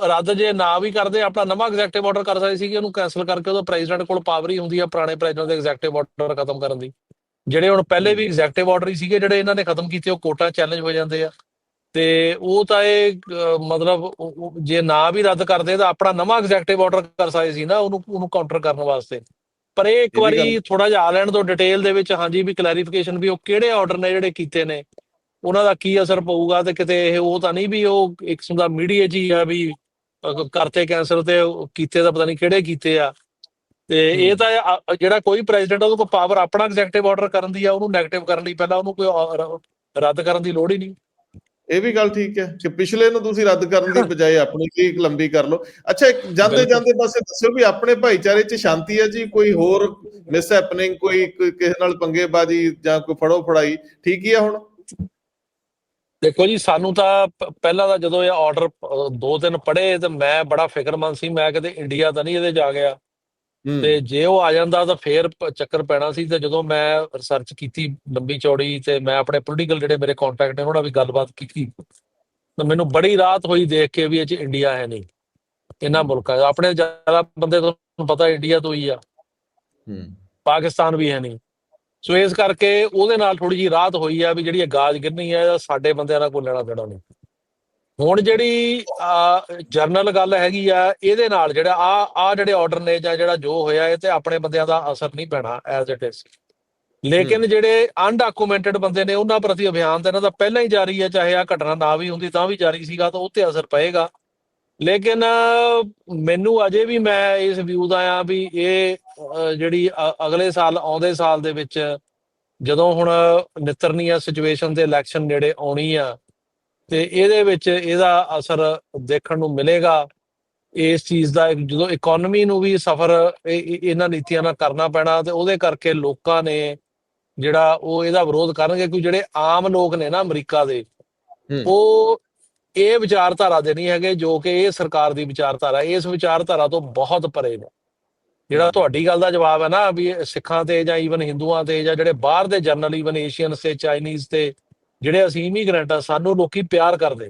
ਰੱਦ ਜੇ ਨਾ ਵੀ ਕਰਦੇ ਆਪਣਾ ਨਵਾਂ ਐਗਜ਼ੈਕਟਿਵ ਆਰਡਰ ਕਰ ਸਕਦੇ ਸੀ ਕਿ ਉਹਨੂੰ ਕੈਨਸਲ ਕਰਕੇ ਉਹਦਾ ਪ੍ਰੈਜ਼ੀਡੈਂਟ ਕੋਲ ਪਾਵਰ ਹੀ ਹੁੰਦੀ ਆ ਪੁਰਾਣੇ ਪ੍ਰੈਜ਼ੀਡੈਂਟ ਦੇ ਐਗਜ਼ੈਕਟਿਵ ਆਰਡਰ ਖਤਮ ਕਰਨ ਦੀ। ਜਿਹੜੇ ਹੁਣ ਪਹਿਲੇ ਵੀ ਐਗਜ਼ੈਕਟਿਵ ਆਰਡਰ ਹੀ ਸੀਗੇ ਜਿਹੜੇ ਇਹਨਾਂ ਨੇ ਖਤਮ ਕੀਤੇ ਉਹ ਕੋਰਟਾਂ ਚੈਲੰਜ ਹੋ ਜਾਂਦੇ ਆ। ਤੇ ਉਹ ਤਾਂ ਇਹ ਮਤਲਬ ਜੇ ਨਾ ਵੀ ਰੱਦ ਕਰਦੇ ਤਾਂ ਆਪਣਾ ਨਵਾਂ ਐਗਜ਼ੈਕਟਿਵ ਆਰਡਰ ਕਰ ਸਕਦੇ ਸੀ ਨਾ ਉਹਨੂੰ ਉਹਨੂੰ ਕਾਊਂਟਰ ਕਰਨ ਵਾਸਤੇ। ਪਰ ਇਹ ਇੱਕ ਵਾਰੀ ਥੋੜਾ ਜਿਹਾ ਆ ਲੈਣ ਤੋਂ ਡਿਟੇਲ ਦੇ ਵਿੱਚ ਹਾਂਜੀ ਵੀ ਕਲੈਰੀਫਿਕੇਸ਼ਨ ਵੀ ਉਹ ਕਿਹੜੇ ਆਰਡਰ ਨੇ ਜਿਹੜੇ ਕੀਤੇ ਨੇ। ਉਹਨਾਂ ਦਾ ਕੀ ਅਸਰ ਪਊਗਾ ਤੇ ਕਿਤੇ ਇਹ ਉਹ ਤਾਂ ਨਹੀਂ ਵੀ ਉਹ ਇੱਕ ਕਿਸਮ ਦਾ ਮੀਡੀਆ ਜੀ ਆ ਵੀ ਕਰਤੇ ਕੈਂਸਲ ਤੇ ਕੀਤੇ ਤਾਂ ਪਤਾ ਨਹੀਂ ਕਿਹੜੇ ਕੀਤੇ ਆ। ਤੇ ਇਹ ਤਾਂ ਜਿਹੜਾ ਕੋਈ ਪ੍ਰੈਜ਼ੀਡੈਂਟ ਉਹਦੇ ਕੋਲ ਪਾਵਰ ਆਪਣਾ ਐਗਜ਼ੈਕਟਿਵ ਆਰਡਰ ਕਰਨ ਦੀ ਆ ਉਹਨੂੰ ਨੈਗੇਟਿਵ ਕਰਨ ਲਈ ਪਹਿਲਾਂ ਉਹਨੂੰ ਕੋਈ ਰੱਦ ਕਰਨ ਦੀ ਲੋੜ ਹੀ ਨਹੀਂ। ਇਹ ਵੀ ਗੱਲ ਠੀਕ ਹੈ ਕਿ ਪਿਛਲੇ ਨੂੰ ਤੁਸੀਂ ਰੱਦ ਕਰਨ ਦੀ ਬਜਾਏ ਆਪਣੀ ਲੀਕ ਲੰਬੀ ਕਰ ਲਓ। ਅੱਛਾ ਜਾਂਦੇ। ਜਾਂਦੇ ਬਸ ਦੱਸਿਓ ਵੀ ਆਪਣੇ ਭਾਈਚਾਰੇ 'ਚ ਸ਼ਾਂਤੀ ਹੈ ਜੀ? ਕੋਈ ਹੋਰ ਮਿਸ ਹੈਪਨਿੰਗ ਕੋਈ ਕਿਸੇ ਨਾਲ ਪੰਗੇਬਾਜ਼ੀ ਜਾਂ ਕੋਈ ਫੜੋ ਫੜਾਈ ਠੀਕ ਹੀ ਆ ਹੁਣ? ਦੇਖੋ ਜੀ ਸਾਨੂੰ ਤਾਂ ਪਹਿਲਾਂ ਤਾਂ ਜਦੋਂ ਇਹ ਆਰਡਰ ਦੋ ਦਿਨ ਪੜੇ ਤੇ ਮੈਂ ਬੜਾ ਫਿਕਰਮੰਦ ਸੀ ਮੈਂ ਕਿਤੇ ਇੰਡੀਆ ਤਾਂ ਨਹੀਂ ਇਹਦੇ ਜਾ ਗਿਆ। ਤੇ ਜੇ ਉਹ ਆ ਜਾਂਦਾ ਤਾਂ ਫੇਰ ਚੱਕਰ ਪੈਣਾ ਸੀ ਤੇ ਜਦੋਂ ਮੈਂ ਰਿਸਰਚ ਕੀਤੀ ਲੰਬੀ ਚੌੜੀ ਤੇ ਮੈਂ ਆਪਣੇ ਪੋਲੀਟੀਕਲ ਜਿਹੜੇ ਮੇਰੇ ਕੰਟੈਕਟ ਨੇ ਉਹਨਾਂ ਨਾਲ ਵੀ ਗੱਲਬਾਤ ਕੀਤੀ। ਤਾਂ ਮੈਨੂੰ ਬੜੀ ਰਾਹਤ ਹੋਈ ਦੇਖ ਕੇ ਵੀ ਇਹ ਚ ਇੰਡੀਆ ਹੈ ਨਹੀਂ। ਇਹਨਾਂ ਮੁਲਕਾਂ ਆਪਣੇ ਜ਼ਿਆਦਾ ਬੰਦੇ ਤੁਹਾਨੂੰ ਪਤਾ ਇੰਡੀਆ ਤੋਂ ਹੀ ਆ। ਹੂੰ। ਪਾਕਿਸਤਾਨ ਵੀ ਹੈ ਨਹੀਂ। ਸੋ ਇਸ ਕਰਕੇ ਉਹਦੇ ਨਾਲ ਥੋੜੀ ਜੀ ਰਾਹਤ ਹੋਈ ਆ ਵੀ ਜਿਹੜੀ ਇਹ ਗਾਜ ਗਿਰਨੀ ਹੈ ਸਾਡੇ ਬੰਦਿਆਂ ਨਾਲ ਕੋਈ ਲੈਣਾ ਦੇਣਾ ਨਹੀਂ। ਹੁਣ ਜਿਹੜੀ ਜਰਨਲ ਗੱਲ ਹੈਗੀ ਆ ਇਹਦੇ ਨਾਲ ਜਿਹੜਾ ਆ ਆ ਜਿਹੜੇ ਆਰਡਰ ਨੇ ਜਾਂ ਜਿਹੜਾ ਜੋ ਹੋਇਆ ਇਹ ਤੇ ਆਪਣੇ ਬੰਦਿਆਂ ਦਾ ਅਸਰ ਨਹੀਂ ਪੈਣਾ ਐਜ਼ ਇਟ ਇਜ਼ ਲੇਕਿਨ ਜਿਹੜੇ ਅਨਡਾਕੂਮੈਂਟਡ ਬੰਦੇ ਨੇ ਉਹਨਾਂ ਪ੍ਰਤੀ ਅਭਿਆਨ ਤਾਂ ਇਹਨਾਂ ਦਾ ਪਹਿਲਾਂ ਹੀ ਜਾਰੀ ਹੈ ਚਾਹੇ ਆ ਘਟਨਾ ਨਾ ਵੀ ਹੁੰਦੀ ਤਾਂ ਵੀ ਜਾਰੀ ਸੀਗਾ ਤਾਂ ਉਹ ਤੇ ਅਸਰ ਪਏਗਾ। ਲੇਕਿਨ ਮੈਨੂੰ ਅਜੇ ਵੀ ਮੈਂ ਇਸ ਵਿਊ ਦਾ ਆ ਵੀ ਇਹ ਜਿਹੜੀ ਅਗਲੇ ਸਾਲ ਆਉਂਦੇ ਸਾਲ ਦੇ ਵਿੱਚ ਜਦੋਂ ਹੁਣ ਨਿਤਰਨੀਆ ਸਿਚੁਏਸ਼ਨ ਤੇ ਇਲੈਕਸ਼ਨ ਨੇੜੇ ਆਉਣੀ ਆ ਤੇ ਇਹਦੇ ਵਿੱਚ ਇਹਦਾ ਅਸਰ ਦੇਖਣ ਨੂੰ ਮਿਲੇਗਾ ਇਸ ਚੀਜ਼ ਦਾ ਜਦੋਂ ਇਕਨੋਮੀ ਨੂੰ ਵੀ ਸਫਰ ਇਹਨਾਂ ਨੀਤੀਆਂ ਨਾਲ ਕਰਨਾ ਪੈਣਾ ਤੇ ਉਹਦੇ ਕਰਕੇ ਲੋਕਾਂ ਨੇ ਜਿਹੜਾ ਉਹ ਇਹਦਾ ਵਿਰੋਧ ਕਰਨਗੇ ਕਿਉਂਕਿ ਜਿਹੜੇ ਆਮ ਲੋਕ ਨੇ ਨਾ ਅਮਰੀਕਾ ਦੇ। ਉਹ ਇਹ ਵਿਚਾਰਧਾਰਾ ਦੇ ਨਹੀਂ ਹੈਗੇ ਜੋ ਕਿ ਇਹ ਸਰਕਾਰ ਦੀ ਵਿਚਾਰਧਾਰਾ ਇਸ ਵਿਚਾਰਧਾਰਾ ਤੋਂ ਬਹੁਤ ਪਰੇ ਨੇ ਜਿਹੜਾ ਤੁਹਾਡੀ ਗੱਲ ਦਾ ਜਵਾਬ ਹੈ ਨਾ ਵੀ ਸਿੱਖਾਂ ਤੇ ਜਾਂ ਈਵਨ ਹਿੰਦੂਆਂ ਤੇ ਜਾਂ ਜਿਹੜੇ ਬਾਹਰ ਦੇ ਜਨਰਲ ਈਵਨ ਏਸ਼ੀਅਨਸ ਤੇ ਚਾਈਨੀਜ਼ ਤੇ ਜਿਹੜੇ ਅਸੀਂ ਇਮੀਗ੍ਰੈਂਟ ਆ ਸਾਨੂੰ ਲੋਕੀ ਪਿਆਰ ਕਰਦੇ।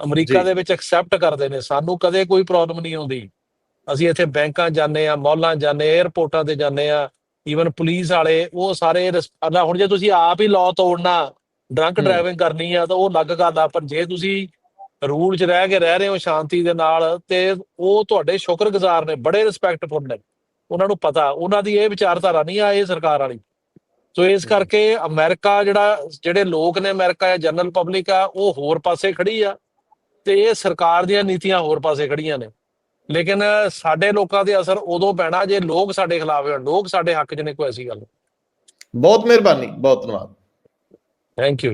ਅਮਰੀਕਾ। ਦੇ ਵਿੱਚ ਐਕਸੈਪਟ ਕਰਦੇ ਨੇ ਸਾਨੂੰ ਕਦੇ ਕੋਈ ਪ੍ਰੋਬਲਮ ਨਹੀਂ ਆਉਂਦੀ ਅਸੀਂ ਇੱਥੇ ਬੈਂਕਾਂ ਜਾਂਦੇ ਆ ਮਾਲਾਂ ਜਾਂਦੇ ਆ 에ਅਰਪੋਰਟਾਂ ਤੇ ਜਾਂਦੇ ਆ ਈਵਨ ਪੁਲਿਸ ਵਾਲੇ ਉਹ ਸਾਰੇ ਹੁਣ ਜੇ ਤੁਸੀਂ ਆਪ ਹੀ ਲਾਅ ਤੋੜਨਾ ਡਰੰਕ। ਡਰਾਈਵਿੰਗ ਕਰਨੀ ਆ ਤਾਂ ਉਹ ਅਲੱਗ ਗੱਲ ਆ ਪਰ ਜੇ ਤੁਸੀਂ ਰੂਲ 'ਚ ਰਹਿ ਕੇ ਰਹਿ ਰਹੇ ਹੋ ਸ਼ਾਂਤੀ ਦੇ ਨਾਲ ਤੇ ਉਹ ਤੁਹਾਡੇ ਸ਼ੁਕਰਗੁਜ਼ਾਰ ਨੇ ਬੜੇ ਰਿਸਪੈਕਟਫੁਲ ਨੇ। ਉਹਨਾਂ ਨੂੰ ਪਤਾ ਉਹਨਾਂ ਦੀ ਇਹ ਵਿਚਾਰਧਾਰਾ ਨਹੀਂ ਆ ਇਹ ਸਰਕਾਰ ਵਾਲੀ। ਸੋ ਇਸ ਕਰਕੇ ਅਮਰੀਕਾ ਜਿਹੜਾ ਜਿਹੜੇ ਲੋਕ ਨੇ ਅਮਰੀਕਾ ਜਾਂ ਜਨਰਲ ਪਬਲਿਕ ਆ ਉਹ ਹੋਰ ਪਾਸੇ ਖੜੀ ਆ ਤੇ ਇਹ ਸਰਕਾਰ ਦੀਆਂ ਨੀਤੀਆਂ ਹੋਰ ਪਾਸੇ ਖੜੀਆਂ ਨੇ। ਲੇਕਿਨ ਸਾਡੇ ਲੋਕਾਂ ਦੇ ਅਸਰ ਉਦੋਂ ਪੈਣਾ ਜੇ ਲੋਕ ਸਾਡੇ ਖਿਲਾਫ ਹੋਣ ਲੋਕ ਸਾਡੇ ਹੱਕ 'ਚ ਨੇ ਕੋਈ ਐਸੀ ਗੱਲ ਬਹੁਤ ਮਿਹਰਬਾਨੀ ਬਹੁਤ ਧੰਨਵਾਦ। Thank you